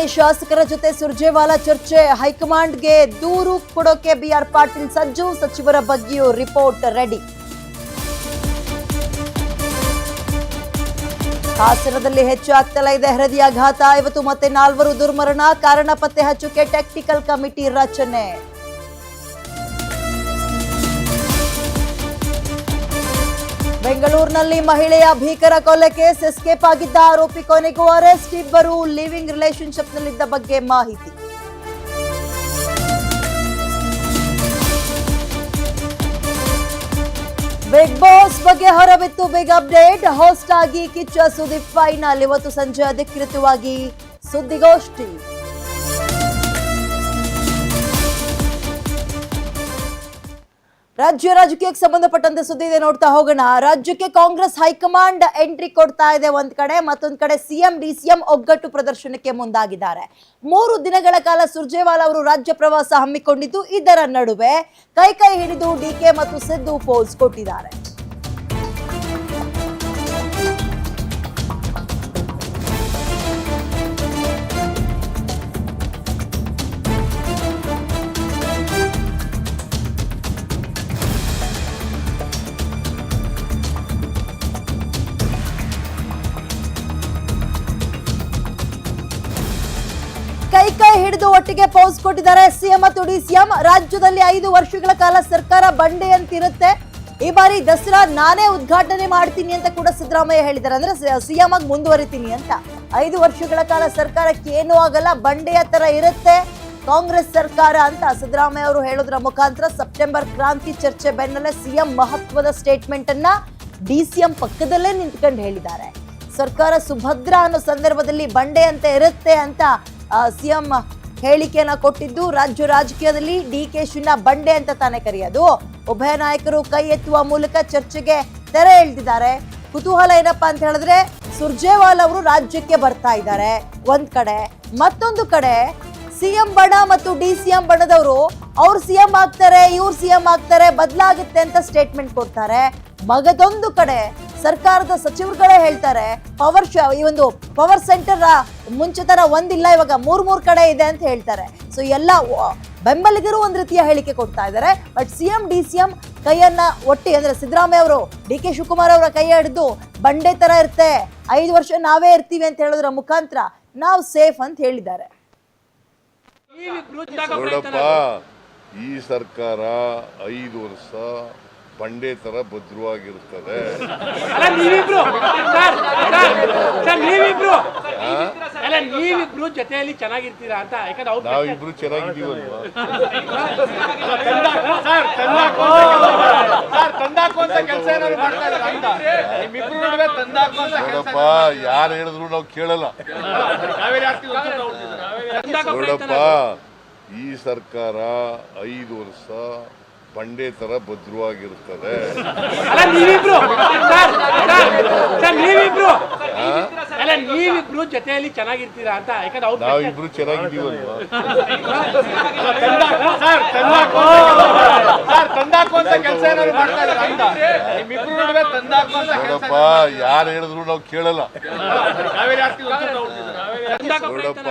ಬೆಂಗಳೂರಿನಲ್ಲಿ ಶಾಸಕರ ಜೊತೆ ಸುರ್ಜೇವಾಲಾ ಚರ್ಚೆ. ಹೈಕಮಾಂಡ್ಗೆ ದೂರು ಕೊಡೋಕೆ ಬಿಆರ್ ಪಾಟೀಲ್ ಸಜ್ಜು, ಸಚಿವರ ಬಗ್ಗೆಯೂ ರಿಪೋರ್ಟ್ ರೆಡಿ. ಹಾಸನದಲ್ಲಿ ಹೆಚ್ಚು ಆಗ್ತಲೇ ಇದೆ, ಹೃದಯಾಘಾತ. ಇವತ್ತು ಮತ್ತೆ ನಾಲ್ವರು ದುರ್ಮರಣ, ಕಾರಣ ಪತ್ತೆ ಹಚ್ಚುಕೆ ಟೆಕ್ನಿಕಲ್ ಕಮಿಟಿ ರಚನೆ. ಬೆಂಗಳೂರಿನಲ್ಲಿ ಮಹಿಳೆಯ ಭೀಕರ ಕೊಲೆ ಕೇಸ್ ಎಸ್ಕೇಪ್ ಆಗಿದ್ದ ಆರೋಪಿ ಕೊನೆಗೂ ಅರೆಸ್ಟ್. ಇಬ್ಬರು ಲಿವಿಂಗ್ ರಿಲೇಶನ್ಶಿಪ್ನಲ್ಲಿದ್ದ ಬಗ್ಗೆ ಮಾಹಿತಿ. ಬಿಗ್ ಬಾಸ್ ಬಗ್ಗೆ ಹೊರಬಿತ್ತು ಬಿಗ್ ಅಪ್ಡೇಟ್. ಹೋಸ್ಟ್ ಆಗಿ ಕಿಚ್ಚ ಸುದೀಪ್ ಫೈನಲ್. ಇವತ್ತು ಸಂಜೆ ಅಧಿಕೃತವಾಗಿ ಸುದ್ದಿಗೋಷ್ಠಿ. ರಾಜ್ಯ ರಾಜಕೀಯಕ್ಕೆ ಸಂಬಂಧಪಟ್ಟಂತೆ ಸುದ್ದಿ ಇದೆ, ನೋಡ್ತಾ ಹೋಗೋಣ. ರಾಜ್ಯಕ್ಕೆ ಕಾಂಗ್ರೆಸ್ ಹೈಕಮಾಂಡ್ ಎಂಟ್ರಿ ಕೊಡ್ತಾ ಇದೆ ಒಂದ್ ಕಡೆ, ಮತ್ತೊಂದ್ ಕಡೆ ಸಿಎಂ, ಡಿಸಿಎಂ ಒಗ್ಗಟ್ಟು ಪ್ರದರ್ಶನಕ್ಕೆ ಮುಂದಾಗಿದ್ದಾರೆ. ಮೂರು ದಿನಗಳ ಕಾಲ ಸುರ್ಜೇವಾಲಾ ಅವರು ರಾಜ್ಯ ಪ್ರವಾಸ ಹಮ್ಮಿಕೊಂಡಿದ್ದು, ಇದರ ನಡುವೆ ಕೈ ಕೈ ಹಿಡಿದು ಡಿಕೆ ಮತ್ತು ಸಿದ್ದು ಪೋಸ್ ಕೊಟ್ಟಿದ್ದಾರೆ. ಒಟ್ಟಿಗೆ ಪೌಸ್ ಕೊಟ್ಟಿದ್ದಾರೆ. ಸಿಎಂ ಮತ್ತು ಡಿಸಿಎಂ, ರಾಜ್ಯದಲ್ಲಿ ಐದು ವರ್ಷಗಳ ಕಾಲ ಸರ್ಕಾರ ಬಂಡೆ ಅಂತಿರುತ್ತೆ ಈ ಬಾರಿ ದಸರಾ ನಾನೇ ಉದ್ಘಾಟನೆ ಮಾಡ್ತೀನಿ ಅಂತ ಕೂಡ ಸಿದ್ದರಾಮಯ್ಯ ಹೇಳಿದ್ದಾರೆ. ಅಂದ್ರೆ ಸಿಎಂ ಆಗಿ ಮುಂದುವರಿತೀನಿ ಅಂತ. ಐದು ವರ್ಷಗಳ ಕಾಲ ಸರ್ಕಾರಕ್ಕೆ ಏನೂ ಆಗಲ್ಲ, ಬಂಡೆಯ ತರ ಇರುತ್ತೆ. ಕಾಂಗ್ರೆಸ್ ಸರ್ಕಾರ ಅಂತ ಸಿದ್ದರಾಮಯ್ಯ ಅವರು ಹೇಳೋದ್ರ ಮುಖಾಂತರ ಸೆಪ್ಟೆಂಬರ್ ಕ್ರಾಂತಿ ಚರ್ಚೆ ಬೆನ್ನಲ್ಲೇ ಸಿಎಂ ಮಹತ್ವದ ಸ್ಟೇಟ್ಮೆಂಟ್ ಅನ್ನ ಡಿಸಿಎಂ ಪಕ್ಕದಲ್ಲೇ ನಿಂತ್ಕೊಂಡು ಹೇಳಿದ್ದಾರೆ. ಸರ್ಕಾರ ಸುಭದ್ರ ಅನ್ನೋ ಸಂದರ್ಭದಲ್ಲಿ ಬಂಡೆ ಅಂತ ಇರುತ್ತೆ ಅಂತ ಸಿಎಂ ಹೇಳಿಕೆಯನ್ನ ಕೊಟ್ಟಿದ್ದು ರಾಜ್ಯ ರಾಜಕೀಯದಲ್ಲಿ ಡಿ ಕೆ ಶಿನ್ನ ಬಂಡೆ ಅಂತ ತಾನೇ ಕರೆಯೋದು. ಉಭಯ ನಾಯಕರು ಕೈ ಎತ್ತುವ ಮೂಲಕ ಚರ್ಚೆಗೆ ತೆರೆ ಎಳೆದಿದ್ದಾರೆ. ಕುತೂಹಲ ಏನಪ್ಪಾ ಅಂತ ಹೇಳಿದ್ರೆ ಸುರ್ಜೇವಾಲ್ ಅವರು ರಾಜ್ಯಕ್ಕೆ ಬರ್ತಾ ಇದ್ದಾರೆ. ಒಂದ್ ಕಡೆ, ಮತ್ತೊಂದು ಕಡೆ ಸಿಎಂ ಬಣ ಮತ್ತು ಡಿ ಸಿಎಂ ಬಣದವರು ಅವ್ರು ಸಿಎಂ ಆಗ್ತಾರೆ, ಇವ್ರು ಸಿಎಂ ಆಗ್ತಾರೆ, ಬದಲಾಗುತ್ತೆ ಅಂತ ಸ್ಟೇಟ್ಮೆಂಟ್ ಕೊಡ್ತಾರೆ. ಮಗದೊಂದು ಕಡೆ ಸರ್ಕಾರದ ಸಚಿವರುಗಳೇ ಹೇಳ್ತಾರೆ ಪವರ್ ಈ ಒಂದು ಪವರ್ ಸೆಂಟರ್ ಮುಂಚೆ ತರ ಒಂದಿಲ್ಲ ಇವಾಗ ಮೂರ್ ಮೂರ್ ಕಡೆ ಇದೆ ಅಂತ ಹೇಳ್ತಾರೆ. ಸೊ ಎಲ್ಲ ಬೆಂಬಲಿಗರು ಒಂದ್ ರೀತಿಯ ಹೇಳಿಕೆ ಕೊಡ್ತಾ ಇದ್ದಾರೆ. But CM D C M ಕೈಯನ್ನ ಒಟ್ಟಿ ಅಂದ್ರೆ ಸಿದ್ದರಾಮಯ್ಯ ಅವರು ಡಿ ಕೆ ಶಿವಕುಮಾರ್ ಅವರ ಕೈ ಹಿಡಿದು ಬಂಡೆ ತರ ಇರುತ್ತೆ. ಐದು ವರ್ಷ ನಾವೇ ಇರ್ತೀವಿ ಅಂತ ಹೇಳೋದ್ರ ಮುಖಾಂತರ ನಾವು ಸೇಫ್ ಅಂತ ಹೇಳಿದ್ದಾರೆ. ನೋಡಪ್ಪ ಈ ಸರ್ಕಾರ ಐದು ವರ್ಷ ಬಂಡೆ ತರ ಭದ್ರವಾಗಿರ್ತದೆ ಅಲ್ಲ ನೀವಿಬ್ರು ಜೊತೆಯಲ್ಲಿ ಚೆನ್ನಾಗಿರ್ತೀರಾ ಅಂತ ಯಾಕಂದ್ರೆ ಅವ್ರು ನಾವಿಬ್ರು ಚೆನ್ನಾಗಿದ್ದೀವಲ್ವಾ? ನೋಡಪ್ಪ ಯಾರು ಹೇಳಿದ್ರು ನಾವು ಕೇಳಲ್ಲ. ನೋಡಪ್ಪ ಈ ಸರ್ಕಾರ ಐದು ವರ್ಷ ಬಂಡೆ ತರ ಭದ್ರವಾಗಿರ್ತದೆ ಅಲ್ಲ ನೀವಿಬ್ರು ಜೊತೆಯಲ್ಲಿ ಚೆನ್ನಾಗಿರ್ತೀರಾ ಅಂತ ಯಾಕಂದ್ರೆ ಅವ್ರು ನಾವಿಬ್ರು ಚೆನ್ನಾಗಿದ್ದೀವಲ್ವಾ? ತಂದಾಕು ಸರ್ ತಂದಾಕು. ಸರ್ ತಂದಾಕು ಅಂತ ಕೆಲಸ ಏನಾದ್ರು ಮಾಡ್ತಾ ಇದ್ದಾರೆ? ಅಂತ ನಿಮ್ಮಿಬ್ರು ನಡುವೆ ತಂದಾಕು ಕೆಲಸ ನೋಡಪ್ಪ ಯಾರು ಹೇಳಿದ್ರು ನಾವು ಕೇಳಲ್ಲ. ನೋಡಪ್ಪ.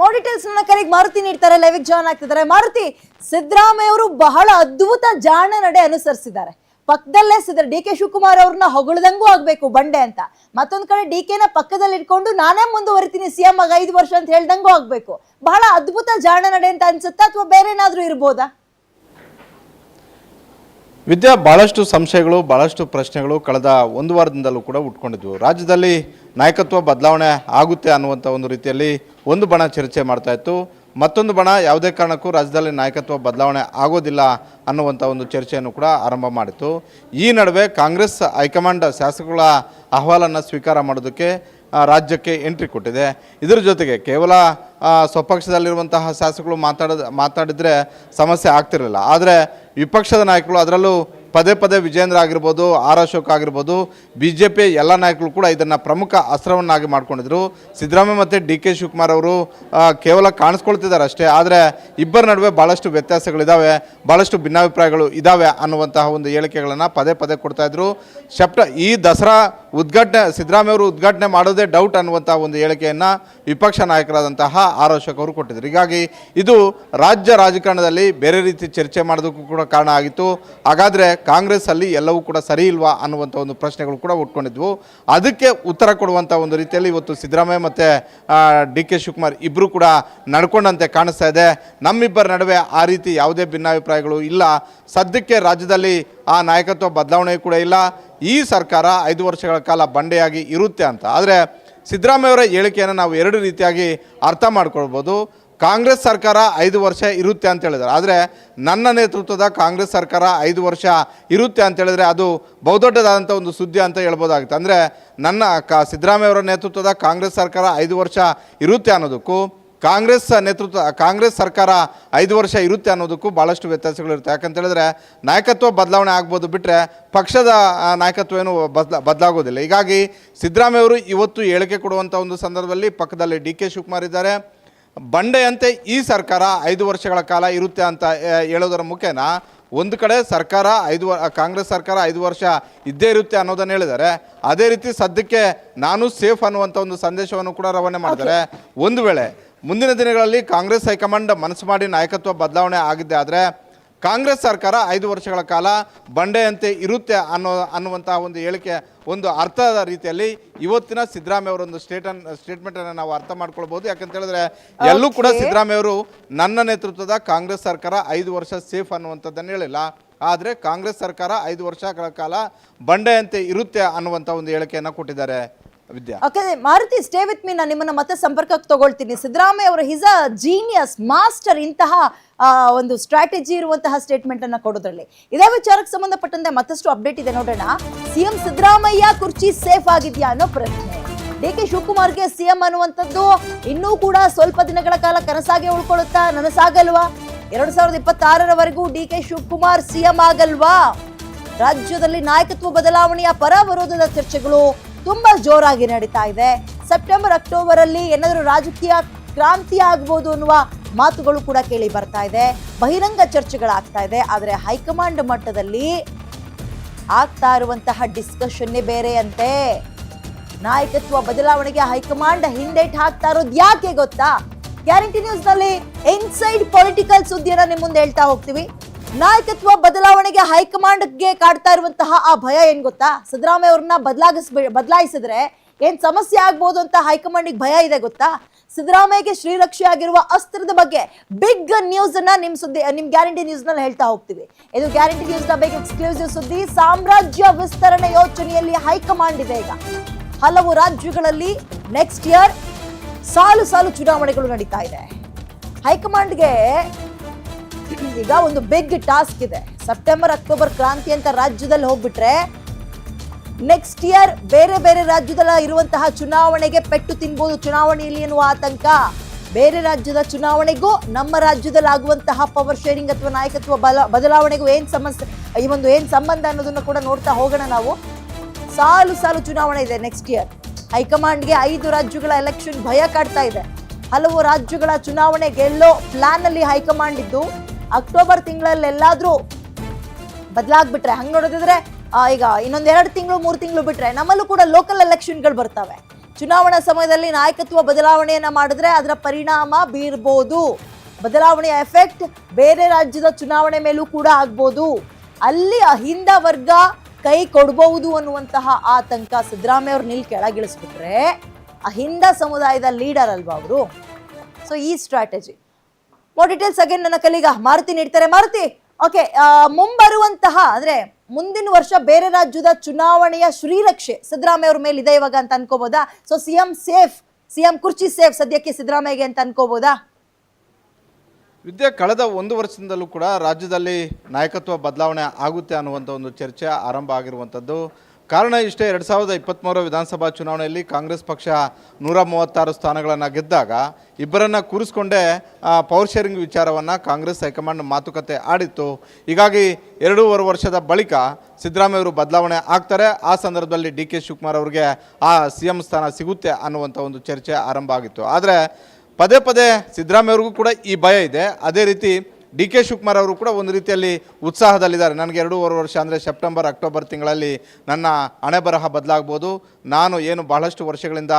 ಮೋರ್ ಡೀಟೇಲ್ಸ್ ನನ್ನ ಕರೆಗೆ ಮಾರುತಿ ನೀಡ್ತಾರೆ ಲೈವ್ ಜಾಯ್ನ್ ಆಗ್ತಿದ್ದಾರೆ. ಮಾರುತಿ ಸಿದ್ದರಾಮಯ್ಯ ಅವರು ಬಹಳ ಅದ್ಭುತ ಜಾಣ ನಡೆ ಅನುಸರಿಸಿದ್ದಾರೆ. ಪಕ್ಕದಲ್ಲೇ ಸಿದ್ರ ಡಿ ಕೆ ಶಿವಕುಮಾರ್ ಅವ್ರನ್ನ ಹೊಗಳದಂಗೂ ಆಗ್ಬೇಕು ಬಂಡೆ ಅಂತ. ಮತ್ತೊಂದ್ ಕಡೆ ಡಿ ಕೆನ ಪಕ್ಕದಲ್ಲಿ ಇಟ್ಕೊಂಡು ನಾನೇ ಮುಂದುವರಿತೀನಿ ಸಿಎಂ ಆಗ ಐದು ವರ್ಷ ಅಂತ ಹೇಳ್ದಂಗೂ ಆಗ್ಬೇಕು. ಬಹಳ ಅದ್ಭುತ ಜಾಣ ನಡೆ ಅಂತ ಅನ್ಸುತ್ತಾ ಅಥವಾ ಬೇರೆ ಏನಾದ್ರೂ ಇರ್ಬೋದಾ? ವಿದ್ಯಾ, ಬಹಳಷ್ಟು ಸಂಶಯಗಳು, ಬಹಳಷ್ಟು ಪ್ರಶ್ನೆಗಳು ಕಳೆದ ಒಂದು ವಾರದಿಂದಲೂ ಕೂಡ ಉಟ್ಕೊಂಡಿದ್ವು. ರಾಜ್ಯದಲ್ಲಿ ನಾಯಕತ್ವ ಬದಲಾವಣೆ ಆಗುತ್ತೆ ಅನ್ನುವಂಥ ಒಂದು ರೀತಿಯಲ್ಲಿ ಒಂದು ಬಣ ಚರ್ಚೆ ಮಾಡ್ತಾ ಇತ್ತು. ಮತ್ತೊಂದು ಬಣ ಯಾವುದೇ ಕಾರಣಕ್ಕೂ ರಾಜ್ಯದಲ್ಲಿ ನಾಯಕತ್ವ ಬದಲಾವಣೆ ಆಗೋದಿಲ್ಲ ಅನ್ನುವಂಥ ಒಂದು ಚರ್ಚೆಯನ್ನು ಕೂಡ ಆರಂಭ ಮಾಡಿತ್ತು. ಈ ನಡುವೆ ಕಾಂಗ್ರೆಸ್ ಹೈಕಮಾಂಡ್ ಶಾಸಕಗಳ ಅಹವಾಲನ್ನು ಸ್ವೀಕಾರ ಮಾಡೋದಕ್ಕೆ ರಾಜ್ಯಕ್ಕೆ ಎಂಟ್ರಿ ಕೊಟ್ಟಿದೆ. ಇದರ ಜೊತೆಗೆ ಕೇವಲ ಸ್ವಪಕ್ಷದಲ್ಲಿರುವಂತಹ ಶಾಸಕರು ಮಾತಾಡ ಮಾತಾಡಿದರೆ ಸಮಸ್ಯೆ ಆಗ್ತಿರಲಿಲ್ಲ. ಆದರೆ ವಿಪಕ್ಷದ ನಾಯಕರು ಅದರಲ್ಲೂ ಪದೇ ಪದೇ ವಿಜೇಂದ್ರ ಆಗಿರ್ಬೋದು, ಆರ್ ಅಶೋಕ್ ಆಗಿರ್ಬೋದು ಬಿ ಜೆ ಪಿ ಎಲ್ಲ ನಾಯಕರು ಕೂಡ ಇದನ್ನು ಪ್ರಮುಖ ಅಸ್ತ್ರವನ್ನಾಗಿ ಮಾಡ್ಕೊಂಡಿದ್ರು. ಸಿದ್ದರಾಮಯ್ಯ ಮತ್ತು ಡಿ ಕೆ ಶಿವಕುಮಾರ್ ಅವರು ಕೇವಲ ಕಾಣಿಸ್ಕೊಳ್ತಿದ್ದಾರೆ ಅಷ್ಟೇ. ಆದರೆ ಇಬ್ಬರ ನಡುವೆ ಭಾಳಷ್ಟು ವ್ಯತ್ಯಾಸಗಳಿದ್ದಾವೆ ಭಾಳಷ್ಟು ಭಿನ್ನಾಭಿಪ್ರಾಯಗಳು ಇದ್ದಾವೆ ಅನ್ನುವಂತಹ ಒಂದು ಹೇಳಿಕೆಗಳನ್ನು ಪದೇ ಪದೇ ಕೊಡ್ತಾಯಿದ್ರು ಸೆಪ್ಟ ಈ ದಸರಾ ಉದ್ಘಾಟನೆ, ಸಿದ್ದರಾಮಯ್ಯ ಅವರು ಉದ್ಘಾಟನೆ ಮಾಡೋದೇ ಡೌಟ್ ಅನ್ನುವಂಥ ಒಂದು ಹೇಳಿಕೆಯನ್ನು ವಿಪಕ್ಷ ನಾಯಕರಾದಂತಹ ಆರ್ ಅಶೋಕ್ ಅವರು ಕೊಟ್ಟಿದ್ರು. ಹೀಗಾಗಿ ಇದು ರಾಜ್ಯ ರಾಜಕಾರಣದಲ್ಲಿ ಬೇರೆ ರೀತಿ ಚರ್ಚೆ ಮಾಡೋದಕ್ಕೂ ಕೂಡ ಕಾರಣ ಆಗಿತ್ತು. ಹಾಗಾದರೆ ಕಾಂಗ್ರೆಸ್ ಅಲ್ಲಿ ಎಲ್ಲವೂ ಕೂಡ ಸರಿ ಇಲ್ವಾ ಅನ್ನುವಂಥ ಒಂದು ಪ್ರಶ್ನೆಗಳು ಕೂಡ ಉಟ್ಕೊಂಡಿದ್ವು. ಅದಕ್ಕೆ ಉತ್ತರ ಕೊಡುವಂಥ ಒಂದು ರೀತಿಯಲ್ಲಿ ಇವತ್ತು ಸಿದ್ದರಾಮಯ್ಯ ಮತ್ತು ಡಿ ಕೆ ಶಿವಕುಮಾರ್ ಇಬ್ಬರು ಕೂಡ ನಡ್ಕೊಂಡಂತೆ ಕಾಣಿಸ್ತಾ ಇದೆ. ನಮ್ಮಿಬ್ಬರ ನಡುವೆ ಆ ರೀತಿ ಯಾವುದೇ ಭಿನ್ನಾಭಿಪ್ರಾಯಗಳು ಇಲ್ಲ. ಸದ್ಯಕ್ಕೆ ರಾಜ್ಯದಲ್ಲಿ ಆ ನಾಯಕತ್ವ ಬದಲಾವಣೆ ಕೂಡ ಇಲ್ಲ. ಈ ಸರ್ಕಾರ ಐದು ವರ್ಷಗಳ ಕಾಲ ಬಂಡೆಯಾಗಿ ಇರುತ್ತೆ ಅಂತ. ಆದರೆ ಸಿದ್ದರಾಮಯ್ಯವರ ಹೇಳಿಕೆಯನ್ನು ನಾವು ಎರಡು ರೀತಿಯಾಗಿ ಅರ್ಥ ಮಾಡ್ಕೊಳ್ಬೋದು. ಕಾಂಗ್ರೆಸ್ ಸರ್ಕಾರ ಐದು ವರ್ಷ ಇರುತ್ತೆ ಅಂತ ಹೇಳಿದ್ರು ಆದರೆ ನನ್ನ ನೇತೃತ್ವದ ಕಾಂಗ್ರೆಸ್ ಸರ್ಕಾರ ಐದು ವರ್ಷ ಇರುತ್ತೆ ಅಂತ ಹೇಳಿದ್ರೆ ಅದು ಬಹುದೊಡ್ಡದಾದಂಥ ಒಂದು ಸುದ್ದಿ ಅಂತ ಹೇಳ್ಬೋದಾಗುತ್ತೆ. ಅಂದರೆ ನನ್ನ ಕ ಸಿದ್ದರಾಮಯ್ಯವರ ನೇತೃತ್ವದ ಕಾಂಗ್ರೆಸ್ ಸರ್ಕಾರ ಐದು ವರ್ಷ ಇರುತ್ತೆ ಅನ್ನೋದಕ್ಕೂ, ಕಾಂಗ್ರೆಸ್ ನೇತೃತ್ವ, ಕಾಂಗ್ರೆಸ್ ಸರ್ಕಾರ ಐದು ವರ್ಷ ಇರುತ್ತೆ ಅನ್ನೋದಕ್ಕೂ ಭಾಳಷ್ಟು ವ್ಯತ್ಯಾಸಗಳಿರುತ್ತೆ ಯಾಕಂತೇಳಿದ್ರೆ ನಾಯಕತ್ವ ಬದಲಾವಣೆ ಆಗ್ಬೋದು ಬಿಟ್ಟರೆ ಪಕ್ಷದ ನಾಯಕತ್ವ ಏನು ಬದಲ, ಬದಲಾಗೋದಿಲ್ಲ. ಹೀಗಾಗಿ ಸಿದ್ದರಾಮಯ್ಯವರು ಇವತ್ತು ಹೇಳಿಕೆ ಕೊಡುವಂಥ ಒಂದು ಸಂದರ್ಭದಲ್ಲಿ ಪಕ್ಕದಲ್ಲಿ ಡಿ ಕೆ ಶಿವಕುಮಾರ್ ಇದ್ದಾರೆ. ಬಂಡೆಯಂತೆ ಈ ಸರ್ಕಾರ ಐದು ವರ್ಷಗಳ ಕಾಲ ಇರುತ್ತೆ ಅಂತ ಹೇಳೋದರ ಮುಖೇನ ಒಂದು ಕಡೆ ಸರ್ಕಾರ ಐದು ವ- ಕಾಂಗ್ರೆಸ್ ಸರ್ಕಾರ ಐದು ವರ್ಷ ಇದ್ದೇ ಇರುತ್ತೆ ಅನ್ನೋದನ್ನು ಹೇಳಿದ್ದಾರೆ. ಅದೇ ರೀತಿ ಸದ್ಯಕ್ಕೆ ನಾನು ಸೇಫ್ ಅನ್ನುವಂಥ ಒಂದು ಸಂದೇಶವನ್ನು ಕೂಡ ರವಾನೆ ಮಾಡಿದರೆ ಒಂದು ವೇಳೆ ಮುಂದಿನ ದಿನಗಳಲ್ಲಿ ಕಾಂಗ್ರೆಸ್ ಹೈಕಮಾಂಡ್ ಮನಸ್ಸು ಮಾಡಿ ನಾಯಕತ್ವ ಬದಲಾವಣೆ ಆಗಿದ್ದೆ ಆದರೆ ಕಾಂಗ್ರೆಸ್ ಸರ್ಕಾರ ಐದು ವರ್ಷಗಳ ಕಾಲ ಬಂಡೆಯಂತೆ ಇರುತ್ತೆ ಅನ್ನೋ ಅನ್ನುವಂಥ ಒಂದು ಹೇಳಿಕೆ ಒಂದು ಅರ್ಥದ ರೀತಿಯಲ್ಲಿ ಇವತ್ತಿನ ಸಿದ್ದರಾಮಯ್ಯ ಅವರ ಒಂದು ಸ್ಟೇಟನ್ ಸ್ಟೇಟ್ಮೆಂಟನ್ನು ನಾವು ಅರ್ಥ ಮಾಡ್ಕೊಳ್ಬೋದು. ಯಾಕಂತ ಹೇಳಿದ್ರೆ ಎಲ್ಲೂ ಕೂಡ. ಸಿದ್ದರಾಮಯ್ಯ ಅವರು ನನ್ನ ನೇತೃತ್ವದ ಕಾಂಗ್ರೆಸ್ ಸರ್ಕಾರ ಐದು ವರ್ಷ ಸೇಫ್ ಅನ್ನುವಂಥದ್ದನ್ನು ಹೇಳಿಲ್ಲ. ಆದರೆ ಕಾಂಗ್ರೆಸ್ ಸರ್ಕಾರ ಐದು ವರ್ಷಗಳ ಕಾಲ ಬಂಡೆಯಂತೆ ಇರುತ್ತೆ ಅನ್ನುವಂಥ ಒಂದು ಹೇಳಿಕೆಯನ್ನು ಕೊಟ್ಟಿದ್ದಾರೆ. ಮಾರುತಿ ಸ್ಟೇ ವಿತ್ ಮೀ ನಾನು ನಿಮ್ಮನ್ನ ಮತ್ತೆ ಸಂಪರ್ಕಕ್ಕೆ ತಗೊಳ್ತೀನಿ. ಸಿದ್ದರಾಮಯ್ಯ ಅವರು ಹಿಸ್ ಅ ಜೀನಿಯಸ್ ಮಾಸ್ಟರ್ ಇಂತಹ ಒಂದು ಸ್ಟ್ರಾಟಜಿ ಇರುವಂತಹ ಸ್ಟೇಟ್ಮೆಂಟ್ ಅನ್ನ ಕೊಡೋದ್ರಲ್ಲಿ. ಇದೇ ವಿಚಾರಕ್ಕೆ ಸಂಬಂಧಪಟ್ಟಂತೆ ಮತ್ತಷ್ಟು ಅಪ್ಡೇಟ್ ಇದೆ ನೋಡೋಣ. ಸಿಎಂ ಸಿದ್ದರಾಮಯ್ಯ ಕುರ್ಚಿ ಸೇಫ್ ಆಗಿದೆಯಾ ಅನ್ನೋ ಪ್ರಶ್ನೆ. ಡಿ ಕೆ ಶಿವಕುಮಾರ್ಗೆ ಸಿಎಂ ಅನ್ನುವಂಥದ್ದು ಇನ್ನೂ ಕೂಡ ಸ್ವಲ್ಪ ದಿನಗಳ ಕಾಲ ಕನಸಾಗೆ ಉಳ್ಕೊಳ್ಳುತ್ತಾ ನನಸಾಗಲ್ವಾ? ಎರಡು ಸಾವಿರದ ಇಪ್ಪತ್ತಾರರವರೆಗೂ ಡಿ ಕೆ ಶಿವಕುಮಾರ್ ಸಿಎಂ ಆಗಲ್ವಾ? ರಾಜ್ಯದಲ್ಲಿ ನಾಯಕತ್ವ ಬದಲಾವಣೆಯ ಪರ ವಿರೋಧದ ಚರ್ಚೆಗಳು ತುಂಬಾ ಜೋರಾಗಿ ನಡೀತಾ ಇದೆ. ಸೆಪ್ಟೆಂಬರ್ ಅಕ್ಟೋಬರ್ ಅಲ್ಲಿ ಏನಾದರೂ ರಾಜಕೀಯ ಕ್ರಾಂತಿ ಆಗ್ಬೋದು ಅನ್ನುವ ಮಾತುಗಳು ಕೂಡ ಕೇಳಿ ಬರ್ತಾ ಇದೆ. ಬಹಿರಂಗ ಚರ್ಚೆಗಳಾಗ್ತಾ ಇದೆ. ಆದರೆ ಹೈಕಮಾಂಡ್ ಮಟ್ಟದಲ್ಲಿ ಆಗ್ತಾ ಇರುವಂತಹ ಡಿಸ್ಕಷನ್ನೇ ಬೇರೆ ಅಂತೆ. ನಾಯಕತ್ವ ಬದಲಾವಣೆಗೆ ಹೈಕಮಾಂಡ್ ಹಿಂದೇಟ್ ಹಾಕ್ತಾ ಇರೋದು ಯಾಕೆ ಗೊತ್ತಾ? ಗ್ಯಾರಂಟಿ ನ್ಯೂಸ್ನಲ್ಲಿ ಇನ್ಸೈಡ್ ಪೊಲಿಟಿಕಲ್ ಸುದ್ದಿಯನ್ನ ನಿಮ್ ಮುಂದೆ ಹೇಳ್ತಾ ಹೋಗ್ತೀವಿ. ನಾಯಕತ್ವ ಬದಲಾವಣೆಗೆ ಹೈಕಮಾಂಡ್ಗೆ ಕಾಡ್ತಾ ಇರುವಂತಹ ಆ ಭಯ ಏನ್ ಗೊತ್ತಾ? ಸಿದ್ದರಾಮಯ್ಯ ಅವ್ರನ್ನ ಬದಲಾಗಿಸ್ ಬದಲಾಯಿಸಿದ್ರೆ ಏನ್ ಸಮಸ್ಯೆ ಆಗ್ಬೋದು ಅಂತ ಹೈಕಮಾಂಡಿಗೆ ಭಯ ಇದೆ ಗೊತ್ತಾ? ಸಿದ್ದರಾಮಯ್ಯಗೆ ಶ್ರೀರಕ್ಷೆ ಆಗಿರುವ ಅಸ್ತ್ರದ ಬಗ್ಗೆ ಬಿಗ್ ನ್ಯೂಸ್ ಅನ್ನ ನಿಮ್ ಸುದ್ದಿ, ನಿಮ್ ಗ್ಯಾರಂಟಿ ನ್ಯೂಸ್ನಲ್ಲಿ ಹೇಳ್ತಾ ಹೋಗ್ತೀವಿ. ಇದು ಗ್ಯಾರಂಟಿ ನ್ಯೂಸ್ನ ಬಿಗ್ ಎಕ್ಸ್ಕ್ಲೂಸಿವ್ ಸುದ್ದಿ, ಸಾಮ್ರಾಜ್ಯ ವಿಸ್ತರಣೆ ಯೋಜನೆಯಲ್ಲಿ ಹೈಕಮಾಂಡ್ ಇದೆ ಈಗ. ಹಲವು ರಾಜ್ಯಗಳಲ್ಲಿ ನೆಕ್ಸ್ಟ್ ಇಯರ್ ಸಾಲು ಸಾಲು ಚುನಾವಣೆಗಳು ನಡೀತಾ ಇದೆ. ಹೈಕಮಾಂಡ್ಗೆ ಈಗ ಒಂದು ಬಿಗ್ ಟಾಸ್ಕ್ ಇದೆ. ಸೆಪ್ಟೆಂಬರ್ ಅಕ್ಟೋಬರ್ ಕ್ರಾಂತಿ ಅಂತ ರಾಜ್ಯದಲ್ಲಿ ಹೋಗ್ಬಿಟ್ರೆ ನೆಕ್ಸ್ಟ್ ಇಯರ್ ಬೇರೆ ಬೇರೆ ರಾಜ್ಯದಲ್ಲಿ ಇರುವಂತಹ ಚುನಾವಣೆಗೆ ಪೆಟ್ಟು ತಿನ್ಬೋದು ಚುನಾವಣೆಯಲ್ಲಿ ಎನ್ನುವ ಆತಂಕ. ಬೇರೆ ರಾಜ್ಯದ ಚುನಾವಣೆಗೂ ನಮ್ಮ ರಾಜ್ಯದಲ್ಲಿ ಆಗುವಂತಹ ಪವರ್ ಶೇರಿಂಗ್ ಅಥವಾ ನಾಯಕತ್ವ ಬಲ, ಬದಲಾವಣೆಗೂ ಏನ್ ಸಮಸ್ಯೆ, ಈ ಒಂದು ಏನ್ ಸಂಬಂಧ ಅನ್ನೋದನ್ನು ಕೂಡ ನೋಡ್ತಾ ಹೋಗೋಣ ನಾವು. ಸಾಲು ಸಾಲು ಚುನಾವಣೆ ಇದೆ ನೆಕ್ಸ್ಟ್ ಇಯರ್ ಹೈಕಮಾಂಡ್ಗೆ ಐದು ರಾಜ್ಯಗಳ ಎಲೆಕ್ಷನ್ ಭಯ ಕಾಡ್ತಾ ಇದೆ. ಹಲವು ರಾಜ್ಯಗಳ ಚುನಾವಣೆ ಗೆಲ್ಲೋ ಪ್ಲಾನ್ ಅಲ್ಲಿ ಹೈಕಮಾಂಡ್ ಇದ್ದು ಅಕ್ಟೋಬರ್ ತಿಂಗಳಲ್ಲಿ ಎಲ್ಲಾದ್ರೂ ಬದಲಾಗ್ಬಿಟ್ರೆ, ಹಂಗೆ ನೋಡೋದಿದ್ರೆ ಈಗ ಇನ್ನೊಂದ್ ಎರಡು ತಿಂಗಳು, ಮೂರು ತಿಂಗಳು ಬಿಟ್ರೆ ನಮ್ಮಲ್ಲೂ ಕೂಡ ಲೋಕಲ್ ಎಲೆಕ್ಷನ್ಗಳು ಬರ್ತವೆ. ಚುನಾವಣಾ ಸಮಯದಲ್ಲಿ ನಾಯಕತ್ವ ಬದಲಾವಣೆಯನ್ನ ಮಾಡಿದ್ರೆ ಅದರ ಪರಿಣಾಮ ಬೀರ್ಬೋದು. ಬದಲಾವಣೆಯ ಎಫೆಕ್ಟ್ ಬೇರೆ ರಾಜ್ಯದ ಚುನಾವಣೆ ಮೇಲೂ ಕೂಡ ಆಗ್ಬೋದು. ಅಲ್ಲಿ ಅಹಿಂದ ವರ್ಗ ಕೈ ಕೊಡಬಹುದು ಅನ್ನುವಂತಹ ಆತಂಕ ಸಿದ್ದರಾಮಯ್ಯ ಅವ್ರು ನಿಲ್ ಕೆಳಗಿಳಿಸ್ಬಿಟ್ರೆ ಅಹಿಂದ ಸಮುದಾಯದ ಲೀಡರ್ ಅಲ್ವಾ ಅವರು? ಸೊ ಈ ಸ್ಟ್ರಾಟಜಿ ಮೋರ್ ಡೀಟೇಲ್ಸ್ ಅಗೇನ್ ನನ್ನ ಕಲೀಗ ಮಾರುತಿ ನೀಡ್ತಾರೆ. ಮಾರುತಿ ಓಕೆ ಮುಂಬರುವಂತಹ, ಅಂದ್ರೆ ಮುಂದಿನ ವರ್ಷ ಬೇರೆ ರಾಜ್ಯದ ಚುನಾವಣೆಯ ಶ್ರೀರಕ್ಷೆ ಸಿದ್ದರಾಮಯ್ಯ ಅವ್ರ ಮೇಲೆ ಇದೆ ಇವಾಗ ಅಂತ ಅನ್ಕೋಬೋದಾ? ಸೊ ಸಿಎಂ ಸೇಫ್ ಸಿಎಂ ಕುರ್ಚಿ ಸೇಫ್ ಸದ್ಯಕ್ಕೆ ಸಿದ್ದರಾಮಯ್ಯಗೆ ಅಂತ ಅನ್ಕೋಬೋದಾ? ವಿದ್ಯೆ, ಕಳೆದ ಒಂದು ವರ್ಷದಿಂದಲೂ ಕೂಡ ರಾಜ್ಯದಲ್ಲಿ ನಾಯಕತ್ವ ಬದಲಾವಣೆ ಆಗುತ್ತೆ ಅನ್ನುವಂಥ ಒಂದು ಚರ್ಚೆ ಆರಂಭ ಆಗಿರುವಂಥದ್ದು ಕಾರಣ ಇಷ್ಟೇ, ಎರಡು ಸಾವಿರದ ಇಪ್ಪತ್ತ್ಮೂರ ವಿಧಾನಸಭಾ ಚುನಾವಣೆಯಲ್ಲಿ ಕಾಂಗ್ರೆಸ್ ಪಕ್ಷ ನೂರ ಮೂವತ್ತಾರು ಸ್ಥಾನಗಳನ್ನು ಗೆದ್ದಾಗ ಇಬ್ಬರನ್ನು ಕೂರಿಸ್ಕೊಂಡೇ ಪವರ್ ಶೇರಿಂಗ್ ವಿಚಾರವನ್ನು ಕಾಂಗ್ರೆಸ್ ಹೈಕಮಾಂಡ್ ಮಾತುಕತೆ ಆಡಿತ್ತು. ಹೀಗಾಗಿ ಎರಡೂವರೆ ವರ್ಷದ ಬಳಿಕ ಸಿದ್ದರಾಮಯ್ಯ ಅವರು ಬದಲಾವಣೆ ಆಗ್ತಾರೆ. ಆ ಸಂದರ್ಭದಲ್ಲಿ ಡಿ ಕೆ ಶಿವಕುಮಾರ್ ಅವರಿಗೆ ಆ ಸಿ ಎಂ ಸ್ಥಾನ ಸಿಗುತ್ತೆ ಅನ್ನುವಂಥ ಒಂದು ಚರ್ಚೆ ಆರಂಭ ಆಗಿತ್ತು. ಆದರೆ ಪದೇ ಪದೇ ಸಿದ್ದರಾಮಯ್ಯವ್ರಿಗೂ ಕೂಡ ಈ ಭಯ ಇದೆ. ಅದೇ ರೀತಿ ಡಿ ಕೆ ಶಿವಕುಮಾರ್ ಅವರು ಕೂಡ ಒಂದು ರೀತಿಯಲ್ಲಿ ಉತ್ಸಾಹದಲ್ಲಿದ್ದಾರೆ. ನನಗೆ ಎರಡೂವರೆ ವರ್ಷ ಅಂದರೆ ಸೆಪ್ಟೆಂಬರ್, ಅಕ್ಟೋಬರ್ ತಿಂಗಳಲ್ಲಿ ನನ್ನ ಹಣೆ ಬರಹ ಬದಲಾಗ್ಬೋದು. ನಾನು ಏನು ಬಹಳಷ್ಟು ವರ್ಷಗಳಿಂದ